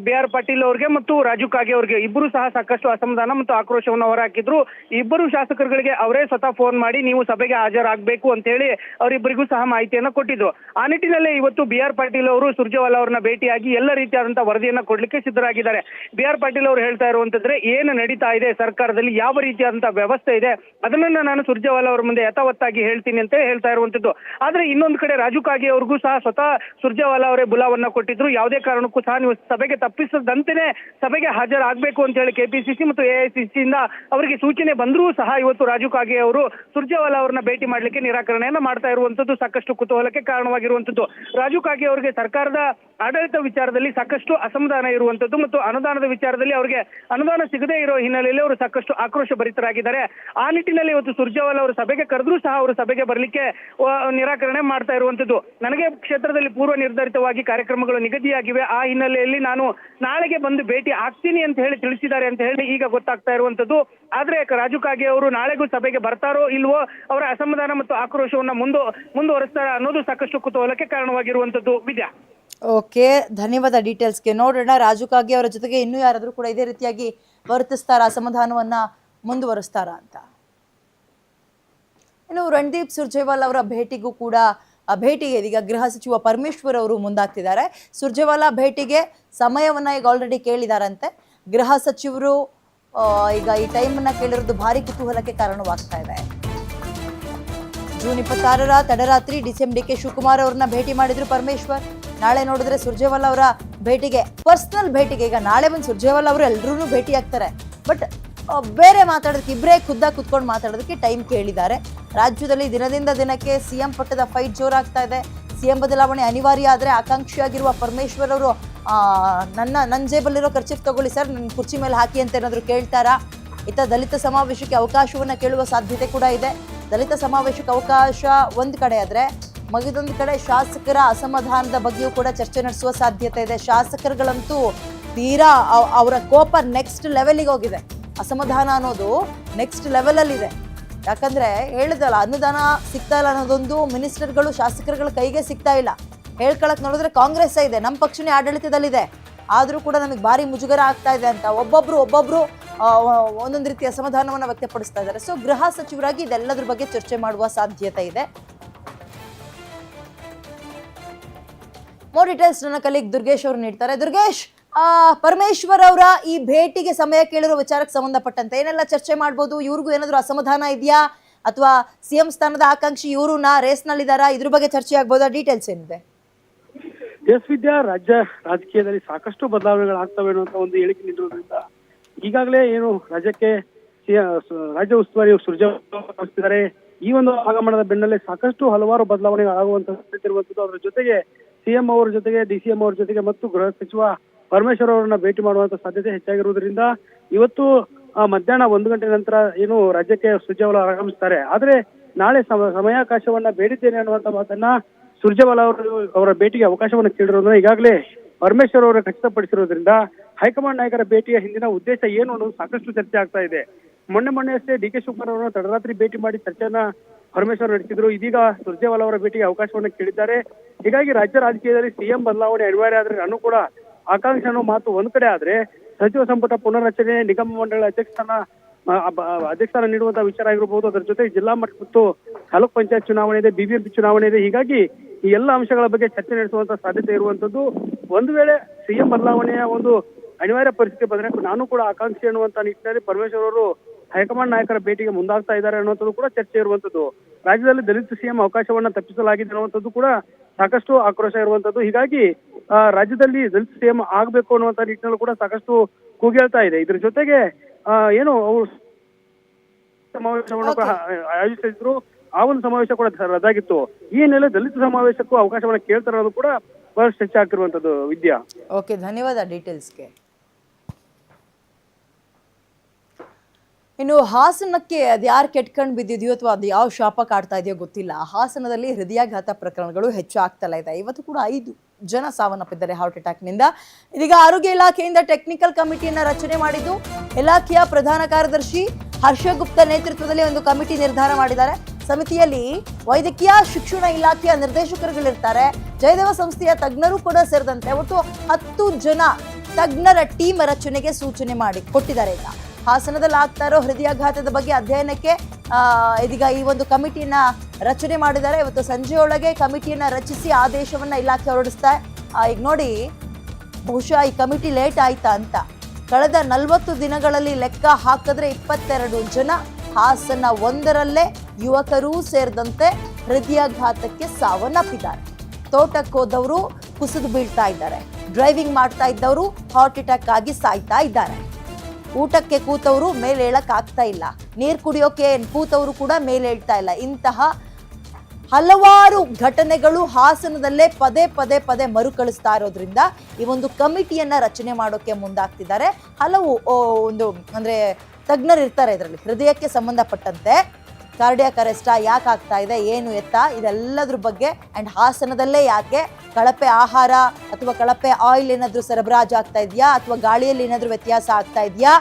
ಬಿ ಆರ್ ಪಾಟೀಲ್ ಅವರಿಗೆ ಮತ್ತು ರಾಜು ಕಾಗೆ ಅವರಿಗೆ ಇಬ್ಬರು ಸಹ ಸಾಕಷ್ಟು ಅಸಮಾಧಾನ ಮತ್ತು ಆಕ್ರೋಶವನ್ನು ಹೊರಹಾಕಿದ್ರು. ಇಬ್ಬರು ಶಾಸಕರುಗಳಿಗೆ ಅವರೇ ಸ್ವತಃ ಫೋನ್ ಮಾಡಿ ನೀವು ಸಭೆಗೆ ಹಾಜರಾಗಬೇಕು ಅಂತ ಹೇಳಿ ಅವರಿಬ್ಬರಿಗೂ ಸಹ ಮಾಹಿತಿಯನ್ನ ಕೊಟ್ಟಿದ್ರು. ಆ ನಿಟ್ಟಿನಲ್ಲೇ ಇವತ್ತು ಬಿ ಆರ್ ಪಾಟೀಲ್ ಅವರು ಸುರ್ಜೇವಾಲಾ ಅವರನ್ನ ಭೇಟಿಯಾಗಿ ಎಲ್ಲ ರೀತಿಯಾದಂತಹ ವರದಿಯನ್ನ ಕೊಡ್ಲಿಕ್ಕೆ ಸಿದ್ಧರಾಗಿದ್ದಾರೆ. ಬಿ ಆರ್ ಪಾಟೀಲ್ ಅವರು ಹೇಳ್ತಾ ಇರುವಂತಂದ್ರೆ ಏನು ನಡೀತಾ ಇದೆ ಸರ್ಕಾರದಲ್ಲಿ, ಯಾವ ರೀತಿಯಾದಂತಹ ವ್ಯವಸ್ಥೆ ಇದೆ ಅದನ್ನ ನಾನು ಸುರ್ಜೇವಾಲಾ ಅವರ ಮುಂದೆ ಯಥಾವತ್ತಾಗಿ ಹೇಳ್ತೀನಿ ಅಂತ ಹೇಳ್ತಾ ಇರುವಂತದ್ದು. ಆದ್ರೆ ಇನ್ನೊಂದು ಕಡೆ ರಾಜು ಕಾಗೆ ಅವ್ರಿಗೂ ಸಹ ಸ್ವತಃ ಸುರ್ಜೇವಾಲಾ ಅವರೇ ಬುಲಾವನ್ನ ಕೊಟ್ಟಿದ್ರು. ಯಾವುದೇ ಕಾರಣಕ್ಕೂ ಸಹ ನೀವು ಸಭೆಗೆ ತಪ್ಪಿಸದಂತೆಯೇ ಸಭೆಗೆ ಹಾಜರಾಗಬೇಕು ಅಂತ ಹೇಳಿ ಕೆಪಿಸಿಸಿ ಮತ್ತು ಎಐಸಿಸಿಯಿಂದ ಅವರಿಗೆ ಸೂಚನೆ ಬಂದರೂ ಸಹ ಇವತ್ತು ರಾಜು ಕಾಗೆ ಅವರು ಸುರ್ಜೇವಾಲಾ ಅವರನ್ನ ಭೇಟಿ ಮಾಡಲಿಕ್ಕೆ ನಿರಾಕರಣೆಯನ್ನ ಮಾಡ್ತಾ ಇರುವಂತದ್ದು ಸಾಕಷ್ಟು ಕುತೂಹಲಕ್ಕೆ ಕಾರಣವಾಗಿರುವಂತದ್ದು. ರಾಜು ಕಾಗೆ ಅವರಿಗೆ ಸರ್ಕಾರದ ಆಡಳಿತ ವಿಚಾರದಲ್ಲಿ ಸಾಕಷ್ಟು ಅಸಮಾಧಾನ ಇರುವಂತದ್ದು ಮತ್ತು ಅನುದಾನದ ವಿಚಾರದಲ್ಲಿ ಅವರಿಗೆ ಅನುದಾನ ಸಿಗದೇ ಇರೋ ಹಿನ್ನೆಲೆಯಲ್ಲಿ ಅವರು ಸಾಕಷ್ಟು ಆಕ್ರೋಶ ಭರಿತರಾಗಿದ್ದಾರೆ. ಆ ನಿಟ್ಟಿನಲ್ಲಿ ಇವತ್ತು ಸುರ್ಜೇವಾಲ್ ಅವರು ಸಭೆಗೆ ಕರೆದ್ರೂ ಸಹ ಅವರು ಸಭೆಗೆ ಬರಲಿಕ್ಕೆ ನಿರಾಕರಣೆ ಮಾಡ್ತಾ ಇರುವಂತದ್ದು. ನನಗೆ ಕ್ಷೇತ್ರದಲ್ಲಿ ಪೂರ್ವ ನಿರ್ಧರಿತವಾಗಿ ಕಾರ್ಯಕ್ರಮಗಳು ನಿಗದಿಯಾಗಿವೆ. ಆ ಹಿನ್ನೆಲೆಯಲ್ಲಿ ನಾನು ನಾಳೆಗೆ ಬಂದು ಭೇಟಿ ಆಗ್ತೀನಿ ಅಂತ ಹೇಳಿ ತಿಳಿಸಿದ್ದಾರೆ ಅಂತ ಹೇಳಿ ಈಗ ಗೊತ್ತಾಗ್ತಾ ಇರುವಂತದ್ದು. ಆದ್ರೆ ರಾಜು ಕಾಗೆ ಅವರು ನಾಳೆಗೂ ಸಭೆಗೆ ಬರ್ತಾರೋ ಇಲ್ವೋ ಅವರ ಅಸಮಾಧಾನ ಮತ್ತು ಆಕ್ರೋಶವನ್ನ ಮುಂದು, ಮುಂದುವರಿಸ್ತಾರ ಅನ್ನೋದು ಸಾಕಷ್ಟು ಕುತೂಹಲಕ್ಕೆ ಕಾರಣವಾಗಿರುವಂತದ್ದು. ವಿದ್ಯಾ. ಓಕೆ, ಧನ್ಯವಾದ ಡೀಟೇಲ್ಸ್ಗೆ. ನೋಡೋಣ, ರಾಜು ಕಾಗೆ ಅವರ ಜೊತೆಗೆ ಇನ್ನೂ ಯಾರಾದರೂ ಕೂಡ ಇದೇ ರೀತಿಯಾಗಿ ವರ್ತಿಸ್ತಾರ ಅಸಮಾಧಾನವನ್ನ ಮುಂದುವರಿಸ್ತಾರ ಅಂತ? ಇನ್ನು ರಣದೀಪ್ ಸುರ್ಜೇವಾಲ್ ಅವರ ಭೇಟಿಗೂ ಕೂಡ ಭೇಟಿಗೆ ಇದೀಗ ಗೃಹ ಸಚಿವ ಪರಮೇಶ್ವರ್ ಅವರು ಮುಂದಾಗ್ತಿದ್ದಾರೆ. ಸುರ್ಜೇವಾಲ ಭೇಟಿಗೆ ಸಮಯವನ್ನ ಈಗ ಆಲ್ರೆಡಿ ಕೇಳಿದಾರಂತೆ. ಗೃಹ ಸಚಿವರು ಈಗ ಈ ಟೈಮನ್ನ ಕೇಳಿರೋದು ಭಾರಿ ಕುತೂಹಲಕ್ಕೆ ಕಾರಣವಾಗ್ತಾ ಇದೆ. ಜೂನ್ ಇಪ್ಪತ್ತಾರರ ತಡರಾತ್ರಿ ಡಿಸೆಂಬರ್ ಕೆ ಶಿವಕುಮಾರ್ ಅವ್ರನ್ನ ಭೇಟಿ ಮಾಡಿದ್ರು ಪರಮೇಶ್ವರ್. ನಾಳೆ ನೋಡಿದ್ರೆ ಸುರ್ಜೇವಾಲಾ ಅವರ ಭೇಟಿಗೆ ಪರ್ಸನಲ್ ಭೇಟಿಗೆ, ಈಗ ನಾಳೆ ಬಂದು ಸುರ್ಜೇವಾಲಾ ಅವರು ಎಲ್ಲರೂ ಭೇಟಿ ಆಗ್ತಾರೆ ಬಟ್ ಬೇರೆ ಮಾತಾಡೋದಕ್ಕೆ ಇಬ್ಬರೇ ಖುದ್ದಾಗಿ ಕುತ್ಕೊಂಡು ಮಾತಾಡೋದಕ್ಕೆ ಟೈಮ್ ಕೇಳಿದ್ದಾರೆ. ರಾಜ್ಯದಲ್ಲಿ ದಿನದಿಂದ ದಿನಕ್ಕೆ ಸಿಎಂ ಪಟ್ಟದ ಫೈಟ್ ಜೋರಾಗ್ತಾ ಇದೆ. ಸಿಎಂ ಬದಲಾವಣೆ ಅನಿವಾರ್ಯ ಆದರೆ ಆಕಾಂಕ್ಷಿಯಾಗಿರುವ ಪರಮೇಶ್ವರ್ ಅವರು ನನ್ನ ನನ್ನ ಜೇಬಲ್ಲಿರೋ ಖರ್ಚಿಗೆ ತಗೊಳ್ಳಿ ಸರ್ ನನ್ನ ಕುರ್ಚಿ ಮೇಲೆ ಹಾಕಿ ಅಂತ ಏನಾದರೂ ಕೇಳ್ತಾರಾ? ಇತ್ತ ದಲಿತ ಸಮಾವೇಶಕ್ಕೆ ಅವಕಾಶವನ್ನು ಕೇಳುವ ಸಾಧ್ಯತೆ ಕೂಡ ಇದೆ. ದಲಿತ ಸಮಾವೇಶಕ್ಕೆ ಅವಕಾಶ ಒಂದು ಕಡೆ ಆದ್ರೆ ಮಗದೊಂದು ಕಡೆ ಶಾಸಕರ ಅಸಮಾಧಾನದ ಬಗ್ಗೆಯೂ ಕೂಡ ಚರ್ಚೆ ನಡೆಸುವ ಸಾಧ್ಯತೆ ಇದೆ. ಶಾಸಕರುಗಳಂತೂ ತೀರಾ ಅವರ ಕೋಪ ನೆಕ್ಸ್ಟ್ ಲೆವೆಲಿಗೆ ಹೋಗಿದೆ. ಅಸಮಾಧಾನ ಅನ್ನೋದು ನೆಕ್ಸ್ಟ್ ಲೆವೆಲಲ್ಲಿದೆ ಯಾಕಂದ್ರೆ ಹೇಳಿದಲ್ಲ ಅನುದಾನ ಸಿಗ್ತಾ ಇಲ್ಲ ಅನ್ನೋದೊಂದು ಮಿನಿಸ್ಟರ್ಗಳು, ಶಾಸಕರುಗಳ ಕೈಗೆ ಸಿಗ್ತಾ ಇಲ್ಲ. ಹೇಳ್ಕೊಳಕ್ ನೋಡಿದ್ರೆ ಕಾಂಗ್ರೆಸ್ ಇದೆ ನಮ್ಮ ಪಕ್ಷನೇ ಆಡಳಿತದಲ್ಲಿದೆ. ಆದರೂ ಕೂಡ ನಮಗೆ ಭಾರಿ ಮುಜುಗರ ಆಗ್ತಾ ಇದೆ ಅಂತ ಒಬ್ಬೊಬ್ರು ಒಬ್ಬೊಬ್ರು ಒಂದೊಂದು ರೀತಿಯ ಅಸಮಾಧಾನವನ್ನು ವ್ಯಕ್ತಪಡಿಸ್ತಾ ಇದ್ದಾರೆ. ಸೊ ಗೃಹ ಸಚಿವರಾಗಿ ಇದೆಲ್ಲದ್ರ ಬಗ್ಗೆ ಚರ್ಚೆ ಮಾಡುವ ಸಾಧ್ಯತೆ ಇದೆ. ಮೋರ್ ಡೀಟೇಲ್ಸ್ ನನ್ನ ಕಲೀಗ್ ದುರ್ಗೇಶ್ ಅವರು ನೀಡ್ತಾರೆ. ದುರ್ಗೇಶ್ ಪರಮೇಶ್ವರ್ ಅವರ ಈ ಭೇಟಿಗೆ ಸಮಯ ಕೇಳಿರೋ ವಿಚಾರಕ್ಕೆ ಸಂಬಂಧಪಟ್ಟಂತೆ ಏನೆಲ್ಲ ಚರ್ಚೆ ಮಾಡ್ಬೋದು? ಇವ್ರಿಗೂ ಏನಾದರೂ ಅಸಮಾಧಾನ ಇದೆಯಾ? ಅಥವಾ ಸಿಎಂ ಸ್ಥಾನದ ಆಕಾಂಕ್ಷಿ ಇವರು ನಾ ರೇಸ್ನಲ್ಲಿದ್ದಾರಾ ಇದ್ರ ಬಗ್ಗೆ ಚರ್ಚೆ ಆಗ್ಬೋದಾ? ಡೀಟೇಲ್ಸ್ ಏನಿದೆ? ಎಸ್ ವಿದ್ಯಾ, ರಾಜ್ಯ ರಾಜಕೀಯದಲ್ಲಿ ಸಾಕಷ್ಟು ಬದಲಾವಣೆಗಳಾಗ್ತವೆ ಅನ್ನುವಂತ ಒಂದು ಹೇಳಿಕೆ ನೀಡಿರೋದ್ರಿಂದ ಈಗಾಗಲೇ ಏನು ರಾಜ್ಯಕ್ಕೆ ರಾಜ್ಯ ಉಸ್ತುವಾರಿ ಸುರ್ಜೇವಾಲಾ ಈ ಒಂದು ಆಗಮನದ ಬೆನ್ನಲ್ಲೇ ಸಾಕಷ್ಟು ಹಲವಾರು ಬದಲಾವಣೆಗಳಾಗುವಂತ ಇರುವಂತದ್ದು ಅದರ ಜೊತೆಗೆ ಸಿಎಂ ಅವರ ಜೊತೆಗೆ ಡಿಸಿಎಂ ಅವರ ಜೊತೆಗೆ ಮತ್ತು ಗೃಹ ಸಚಿವ ಪರಮೇಶ್ವರ್ ಅವರನ್ನ ಭೇಟಿ ಮಾಡುವಂತ ಸಾಧ್ಯತೆ ಹೆಚ್ಚಾಗಿರುವುದರಿಂದ ಇವತ್ತು ಮಧ್ಯಾಹ್ನ ಒಂದು ಗಂಟೆ ನಂತರ ಏನು ರಾಜ್ಯಕ್ಕೆ ಸುರ್ಜೇವಾಲಾ ಆಗಮಿಸ್ತಾರೆ. ಆದ್ರೆ ನಾಳೆ ಸಮ- ಸಮಯಾವಕಾಶವನ್ನ ಬೇಡಿದ್ದೇನೆ ಅನ್ನುವಂತ ಮಾತನ್ನ ಸುರ್ಜೇವಾಲಾ ಅವರು ಅವರ ಭೇಟಿಗೆ ಅವಕಾಶವನ್ನು ಕೇಳಿರೋದನ್ನ ಈಗಾಗಲೇ ಪರಮೇಶ್ವರ್ ಅವರು ಖಚಿತಪಡಿಸಿರೋದ್ರಿಂದ ಹೈಕಮಾಂಡ್ ನಾಯಕರ ಭೇಟಿಯ ಹಿಂದಿನ ಉದ್ದೇಶ ಏನು ಅನ್ನೋದು ಸಾಕಷ್ಟು ಚರ್ಚೆ ಆಗ್ತಾ ಇದೆ. ಮೊನ್ನೆ ಮೊನ್ನೆ ಅಷ್ಟೇ ಡಿ ಕೆ ಶಿವಕುಮಾರ್ ಅವರನ್ನು ತಡರಾತ್ರಿ ಭೇಟಿ ಮಾಡಿ ಚರ್ಚೆಯನ್ನ ಪರಮೇಶ್ವರ್ ನಡೆಸಿದ್ರು ಇದೀಗ ಸುರ್ಜೇವಾಲ ಅವರ ಭೇಟಿಗೆ ಅವಕಾಶವನ್ನು ಕೇಳಿದ್ದಾರೆ. ಹೀಗಾಗಿ ರಾಜ್ಯ ರಾಜಕೀಯದಲ್ಲಿ ಸಿಎಂ ಬದಲಾವಣೆ ಅನಿವಾರ್ಯ ಆದ್ರೆ ನಾನು ಕೂಡ ಆಕಾಂಕ್ಷೆ ಅನ್ನೋ ಮಾತು ಒಂದ್ ಕಡೆ ಆದ್ರೆ ಸಚಿವ ಸಂಪುಟ ಪುನರ್ರಚನೆ ನಿಗಮ ಮಂಡಳ ಅಧ್ಯಕ್ಷನ ಅಧ್ಯಕ್ಷರ ಆ, ಬ- ಅಧ್ಯಕ್ಷ ಸ್ಥಾನ ನೀಡುವಂತ ವಿಚಾರ ಆಗಿರಬಹುದು ಅದರ ಜೊತೆ ಜಿಲ್ಲಾ ಮಟ್ಟ ಮತ್ತು ತಾಲೂಕ್ ಪಂಚಾಯತ್ ಚುನಾವಣೆ ಇದೆ ಬಿಬಿಎಂಪಿ ಚುನಾವಣೆ ಇದೆ. ಹೀಗಾಗಿ ಈ ಎಲ್ಲ ಅಂಶಗಳ ಬಗ್ಗೆ ಚರ್ಚೆ ನಡೆಸುವಂತ ಸಾಧ್ಯತೆ ಇರುವಂತದ್ದು. ಒಂದು ವೇಳೆ ಸಿಎಂ ಬದಲಾವಣೆಯ ಒಂದು ಅನಿವಾರ್ಯ ಪರಿಸ್ಥಿತಿ ಬಂದ್ರೆ ನಾನು ಕೂಡ ಆಕಾಂಕ್ಷಿ ಅನ್ನುವಂತ ನಿಟ್ಟಿನಲ್ಲಿ ಪರಮೇಶ್ವರ್ ಅವರು ಹೈಕಮಾಂಡ್ ನಾಯಕರ ಭೇಟಿಗೆ ಮುಂದಾಗ್ತಾ ಇದ್ದಾರೆ ಅನ್ನುವಂಥದ್ದು ಕೂಡ ಚರ್ಚೆ ಇರುವಂತದ್ದು ರಾಜ್ಯದಲ್ಲಿ ದಲಿತ ಸಿಎಂ ಅವಕಾಶವನ್ನ ತಪ್ಪಿಸಲಾಗಿದೆ ಅನ್ನುವಂಥದ್ದು ಕೂಡ ಸಾಕಷ್ಟು ಆಕ್ರೋಶ ಇರುವಂತದ್ದು ಹೀಗಾಗಿ ರಾಜ್ಯದಲ್ಲಿ ದಲಿತ ಸಿಎಂ ಆಗ್ಬೇಕು ಅನ್ನುವಂತ ನಿಟ್ಟಿನಲ್ಲೂ ಕೂಡ ಸಾಕಷ್ಟು ಕೂಗೇಳ್ತಾ ಇದೆ. ಇದ್ರ ಜೊತೆಗೆ ಏನು ಅವರು ಸಮಾವೇಶವನ್ನು ಆಯೋಜಿಸಿದ್ರು. ಆ ಒಂದು ಸಮಾವೇಶ ಕೂಡ ರದ್ದಾಗಿತ್ತು. ಈ ಹಿನ್ನೆಲೆ ದಲಿತ ಸಮಾವೇಶಕ್ಕೂ ಅವಕಾಶವನ್ನ ಕೇಳ್ತಾರೆ ಅನ್ನೋದು ಕೂಡ ಬಹಳಷ್ಟು ಚರ್ಚೆ ಆಗ್ತಿರುವಂತದ್ದು ವಿದ್ಯಾ. ಓಕೆ, ಧನ್ಯವಾದ ಡೀಟೇಲ್ಸ್ಗೆ. ಇನ್ನು ಹಾಸನಕ್ಕೆ ಅದು ಯಾರು ಕೆಟ್ಕೊಂಡು ಬಿದ್ದಿದೆಯೋ ಅಥವಾ ಅದು ಯಾವ ಶಾಪ ಕಾಡ್ತಾ ಇದೆಯೋ ಗೊತ್ತಿಲ್ಲ. ಹಾಸನದಲ್ಲಿ ಹೃದಯಾಘಾತ ಪ್ರಕರಣಗಳು ಹೆಚ್ಚು ಆಗ್ತಲೇ ಇದೆ. ಇವತ್ತು ಕೂಡ ಐದು ಜನ ಸಾವನ್ನಪ್ಪಿದ್ದಾರೆ ಹಾರ್ಟ್ ಅಟ್ಯಾಕ್ನಿಂದ ಇದೀಗ ಆರೋಗ್ಯ ಇಲಾಖೆಯಿಂದ ಟೆಕ್ನಿಕಲ್ ಕಮಿಟಿಯನ್ನು ರಚನೆ ಮಾಡಿದ್ದು ಇಲಾಖೆಯ ಪ್ರಧಾನ ಕಾರ್ಯದರ್ಶಿ ಹರ್ಷಗುಪ್ತ ನೇತೃತ್ವದಲ್ಲಿ ಒಂದು ಕಮಿಟಿ ನಿರ್ಧಾರ ಮಾಡಿದ್ದಾರೆ. ಸಮಿತಿಯಲ್ಲಿ ವೈದ್ಯಕೀಯ ಶಿಕ್ಷಣ ಇಲಾಖೆಯ ನಿರ್ದೇಶಕರುಗಳಿರ್ತಾರೆ. ಜಯದೇವ ಸಂಸ್ಥೆಯ ತಜ್ಞರು ಕೂಡ ಸೇರಿದಂತೆ ಒಟ್ಟು ಹತ್ತು ಜನ ತಜ್ಞರ ಟೀಮ್ ರಚನೆಗೆ ಸೂಚನೆ ಮಾಡಿ ಕೊಟ್ಟಿದ್ದಾರೆ ಈಗ. ಹಾಸನದಲ್ಲಿ ಆಗ್ತಾ ಇರೋ ಹೃದಯಾಘಾತದ ಬಗ್ಗೆ ಅಧ್ಯಯನಕ್ಕೆ ಇದೀಗ ಈ ಒಂದು ಕಮಿಟಿಯನ್ನ ರಚನೆ ಮಾಡಿದ್ದಾರೆ. ಇವತ್ತು ಸಂಜೆಯೊಳಗೆ ಕಮಿಟಿಯನ್ನ ರಚಿಸಿ ಆದೇಶವನ್ನ ಇಲಾಖೆ ಹೊರಡಿಸ್ತಾ ಈಗ ನೋಡಿ, ಬಹುಶಃ ಈ ಕಮಿಟಿ ಲೇಟ್ ಆಯ್ತಾ ಅಂತ. ಕಳೆದ ನಲವತ್ತು ದಿನಗಳಲ್ಲಿ ಲೆಕ್ಕ ಹಾಕಿದ್ರೆ ಇಪ್ಪತ್ತೆರಡು ಜನ, ಹಾಸನ ಒಂದರಲ್ಲೇ ಯುವಕರೂ ಸೇರಿದಂತೆ ಹೃದಯಾಘಾತಕ್ಕೆ ಸಾವನ್ನಪ್ಪಿದ್ದಾರೆ. ತೋಟಕ್ಕೆ ಹೋದವರು ಕುಸಿದು ಬೀಳ್ತಾ ಇದ್ದಾರೆ. ಡ್ರೈವಿಂಗ್ ಮಾಡ್ತಾ ಇದ್ದವರು ಹಾರ್ಟ್ ಅಟ್ಯಾಕ್ ಆಗಿ ಸಾಯ್ತಾ ಇದ್ದಾರೆ. ಊಟಕ್ಕೆ ಕೂತವರು ಮೇಲೆ ಹೇಳಕ್ ಆಗ್ತಾ ಇಲ್ಲ. ನೀರು ಕುಡಿಯೋಕೆ ಕೂತವರು ಕೂಡ ಮೇಲೆ ಹೇಳ್ತಾ ಇಲ್ಲ. ಇಂತಹ ಹಲವಾರು ಘಟನೆಗಳು ಹಾಸನದಲ್ಲೇ ಪದೇ ಪದೇ ಪದೇ ಮರುಕಳಿಸ್ತಾ ಇರೋದ್ರಿಂದ ಈ ಒಂದು ಕಮಿಟಿಯನ್ನ ರಚನೆ ಮಾಡೋಕೆ ಮುಂದಾಗ್ತಿದ್ದಾರೆ. ಹಲವು ಒಂದು, ಅಂದ್ರೆ ತಜ್ಞರು ಇರ್ತಾರೆ ಇದರಲ್ಲಿ. ಹೃದಯಕ್ಕೆ ಸಂಬಂಧಪಟ್ಟಂತೆ ಕಾರ್ಡಿಯಾಕ್ ಕರೆಸ್ಟ ಯಾಕೆ ಆಗ್ತಾ ಇದೆ, ಏನು ಎತ್ತ, ಇದೆಲ್ಲದ್ರ ಬಗ್ಗೆ ಆ್ಯಂಡ್ ಹಾಸನದಲ್ಲೇ ಯಾಕೆ ಕಳಪೆ ಆಹಾರ ಅಥವಾ ಕಳಪೆ ಆಯಿಲ್ ಏನಾದರೂ ಸರಬರಾಜು ಆಗ್ತಾ ಇದೆಯಾ ಅಥವಾ ಗಾಳಿಯಲ್ಲಿ ಏನಾದರೂ ವ್ಯತ್ಯಾಸ ಆಗ್ತಾ ಇದೆಯಾ?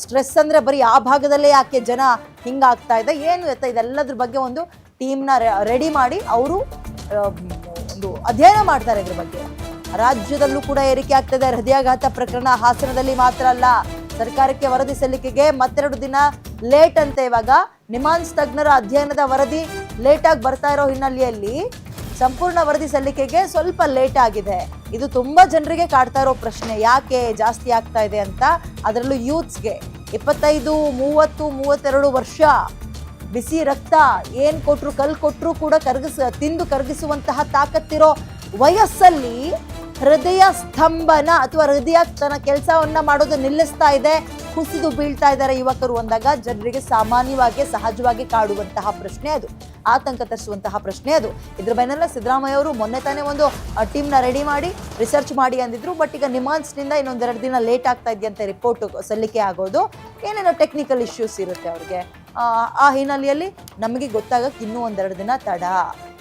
ಸ್ಟ್ರೆಸ್ ಅಂದರೆ ಬರೀ ಆ ಭಾಗದಲ್ಲೇ ಯಾಕೆ ಜನ ಹಿಂಗಾಗ್ತಾ ಇದೆ, ಏನು ಎತ್ತ, ಇದೆಲ್ಲದ್ರ ಬಗ್ಗೆ ಒಂದು ಟೀಮ್ನ ರೆಡಿ ಮಾಡಿ ಅವರು ಒಂದು ಅಧ್ಯಯನ ಮಾಡ್ತಾರೆ ಇದ್ರ ಬಗ್ಗೆ. ರಾಜ್ಯದಲ್ಲೂ ಕೂಡ ಏರಿಕೆ ಆಗ್ತದೆ ಹೃದಯಾಘಾತ ಪ್ರಕರಣ ಹಾಸನದಲ್ಲಿ ಮಾತ್ರ ಅಲ್ಲ, ಸರ್ಕಾರಕ್ಕೆ ವರದಿ ಸಲ್ಲಿಕೆಗೆ ಮತ್ತೆರಡು ದಿನ ಲೇಟ್ ಅಂತೆ ಇವಾಗ. ನಿಮಾನ್ಸ್ ತಜ್ಞರ ಅಧ್ಯಯನದ ವರದಿ ಲೇಟಾಗಿ ಬರ್ತಾ ಇರೋ ಹಿನ್ನೆಲೆಯಲ್ಲಿ ಸಂಪೂರ್ಣ ವರದಿ ಸಲ್ಲಿಕೆಗೆ ಸ್ವಲ್ಪ ಲೇಟ್ ಆಗಿದೆ. ಇದು ತುಂಬಾ ಜನರಿಗೆ ಕಾಡ್ತಾ ಇರೋ ಪ್ರಶ್ನೆ. ಯಾಕೆ ಜಾಸ್ತಿ ಆಗ್ತಾ ಇದೆ ಅಂತ? ಅದರಲ್ಲೂ ಯೂತ್ಸ್ಗೆ ಇಪ್ಪತ್ತೈದು, ಮೂವತ್ತು, ಮೂವತ್ತೆರಡು ವರ್ಷ ಬಿಸಿ ರಕ್ತ, ಏನ್ ಕೊಟ್ರು ಕಲ್ ಕೊಟ್ರು ಕೂಡ ಕರಗಿಸ, ತಿಂದು ಕರಗಿಸುವಂತಹ ತಾಕತ್ತಿರೋ ವಯಸ್ಸಲ್ಲಿ ಹೃದಯ ಸ್ತಂಭನ ಅಥವಾ ಹೃದಯ ತನ್ನ ಕೆಲಸವನ್ನ ಮಾಡೋದು ನಿಲ್ಲಿಸ್ತಾ ಇದೆ ಕುಸಿದು ಬೀಳ್ತಾ ಇದ್ದಾರೆ ಯುವಕರು ಅಂದಾಗ ಜನರಿಗೆ ಸಾಮಾನ್ಯವಾಗಿ ಸಹಜವಾಗಿ ಕಾಡುವಂತಹ ಪ್ರಶ್ನೆ ಅದು. ಆತಂಕ ತರಿಸುವಂತಹ ಪ್ರಶ್ನೆ ಅದು. ಇದ್ರ ಬೆನ್ನೆಲ್ಲ ಸಿದ್ದರಾಮಯ್ಯ ಅವರು ಮೊನ್ನೆ ತಾನೇ ಒಂದು ಟೀಮ್ನ ರೆಡಿ ಮಾಡಿ ರಿಸರ್ಚ್ ಮಾಡಿ ಅಂದಿದ್ರು. ಬಟ್ ಈಗ ನಿಮಾನ್ಸ್ನಿಂದ ಇನ್ನೊಂದೆರಡು ದಿನ ಲೇಟ್ ಆಗ್ತಾ ಇದೆಯಂತೆ ರಿಪೋರ್ಟ್ ಸಲ್ಲಿಕೆ ಆಗೋದು. ಏನೇನೋ ಟೆಕ್ನಿಕಲ್ ಇಶ್ಯೂಸ್ ಇರುತ್ತೆ ಅವ್ರಿಗೆ. ಆ, ಹಿನ್ನೆಲೆಯಲ್ಲಿ ನಮಗೆ ಗೊತ್ತಾಗಕ್ಕೆ ಇನ್ನೂ ಒಂದೆರಡು ದಿನ ತಡ.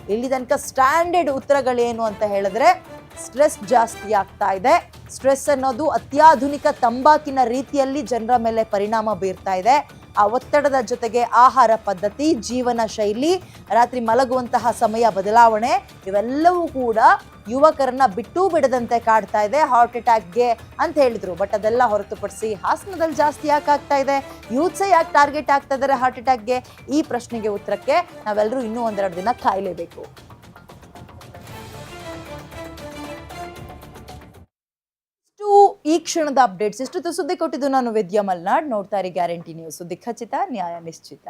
ಇಲ್ಲಿ ತನಕ ಸ್ಟ್ಯಾಂಡರ್ಡ್ ಉತ್ತರಗಳೇನು ಅಂತ ಹೇಳಿದ್ರೆ ಸ್ಟ್ರೆಸ್ ಜಾಸ್ತಿ ಆಗ್ತಾ ಇದೆ. ಸ್ಟ್ರೆಸ್ ಅನ್ನೋದು ಅತ್ಯಾಧುನಿಕ ತಂಬಾಕಿನ ರೀತಿಯಲ್ಲಿ ಜನರ ಮೇಲೆ ಪರಿಣಾಮ ಬೀರ್ತಾ ಇದೆ. ಆ ಒತ್ತಡದ ಜೊತೆಗೆ ಆಹಾರ ಪದ್ಧತಿ, ಜೀವನ ಶೈಲಿ, ರಾತ್ರಿ ಮಲಗುವಂತಹ ಸಮಯ ಬದಲಾವಣೆ, ಇವೆಲ್ಲವೂ ಕೂಡ ಯುವಕರನ್ನ ಬಿಟ್ಟು ಬಿಡದಂತೆ ಕಾಡ್ತಾ ಇದೆ. ಹಾರ್ಟ್ ಅಟ್ಯಾಕ್ಗೆ ಅಂತ ಹೇಳಿದ್ರು. ಬಟ್ ಅದೆಲ್ಲ ಹೊರತುಪಡಿಸಿ ಹಾಸನದಲ್ಲಿ ಜಾಸ್ತಿ ಯಾಕೆ ಆಗ್ತಾ ಇದೆ? ಯೂತ್ಸೇ ಯಾಕೆ ಟಾರ್ಗೆಟ್ ಆಗ್ತಾ ಇದ್ದಾರೆ ಹಾರ್ಟ್ ಅಟ್ಯಾಕ್ಗೆ ಈ ಪ್ರಶ್ನೆಗೆ ಉತ್ತರಕ್ಕೆ ನಾವೆಲ್ಲರೂ ಇನ್ನೂ ಒಂದೆರಡು ದಿನ ಕಾಯಲೇಬೇಕು. ಈ ಕ್ಷಣದ ಅಪ್ಡೇಟ್ಸ್ ಇಷ್ಟು ಸುದ್ದಿ ಕೊಟ್ಟಿದ್ದು ನಾನು ವಿದ್ಯಾ ಮಲ್ನಾಡ್. ನೋಡ್ತಾರೆ ಗ್ಯಾರಂಟಿ ನ್ಯೂಸ್ ಸುದ್ದಿ ಖಚಿತ, ನ್ಯಾಯ ನಿಶ್ಚಿತ.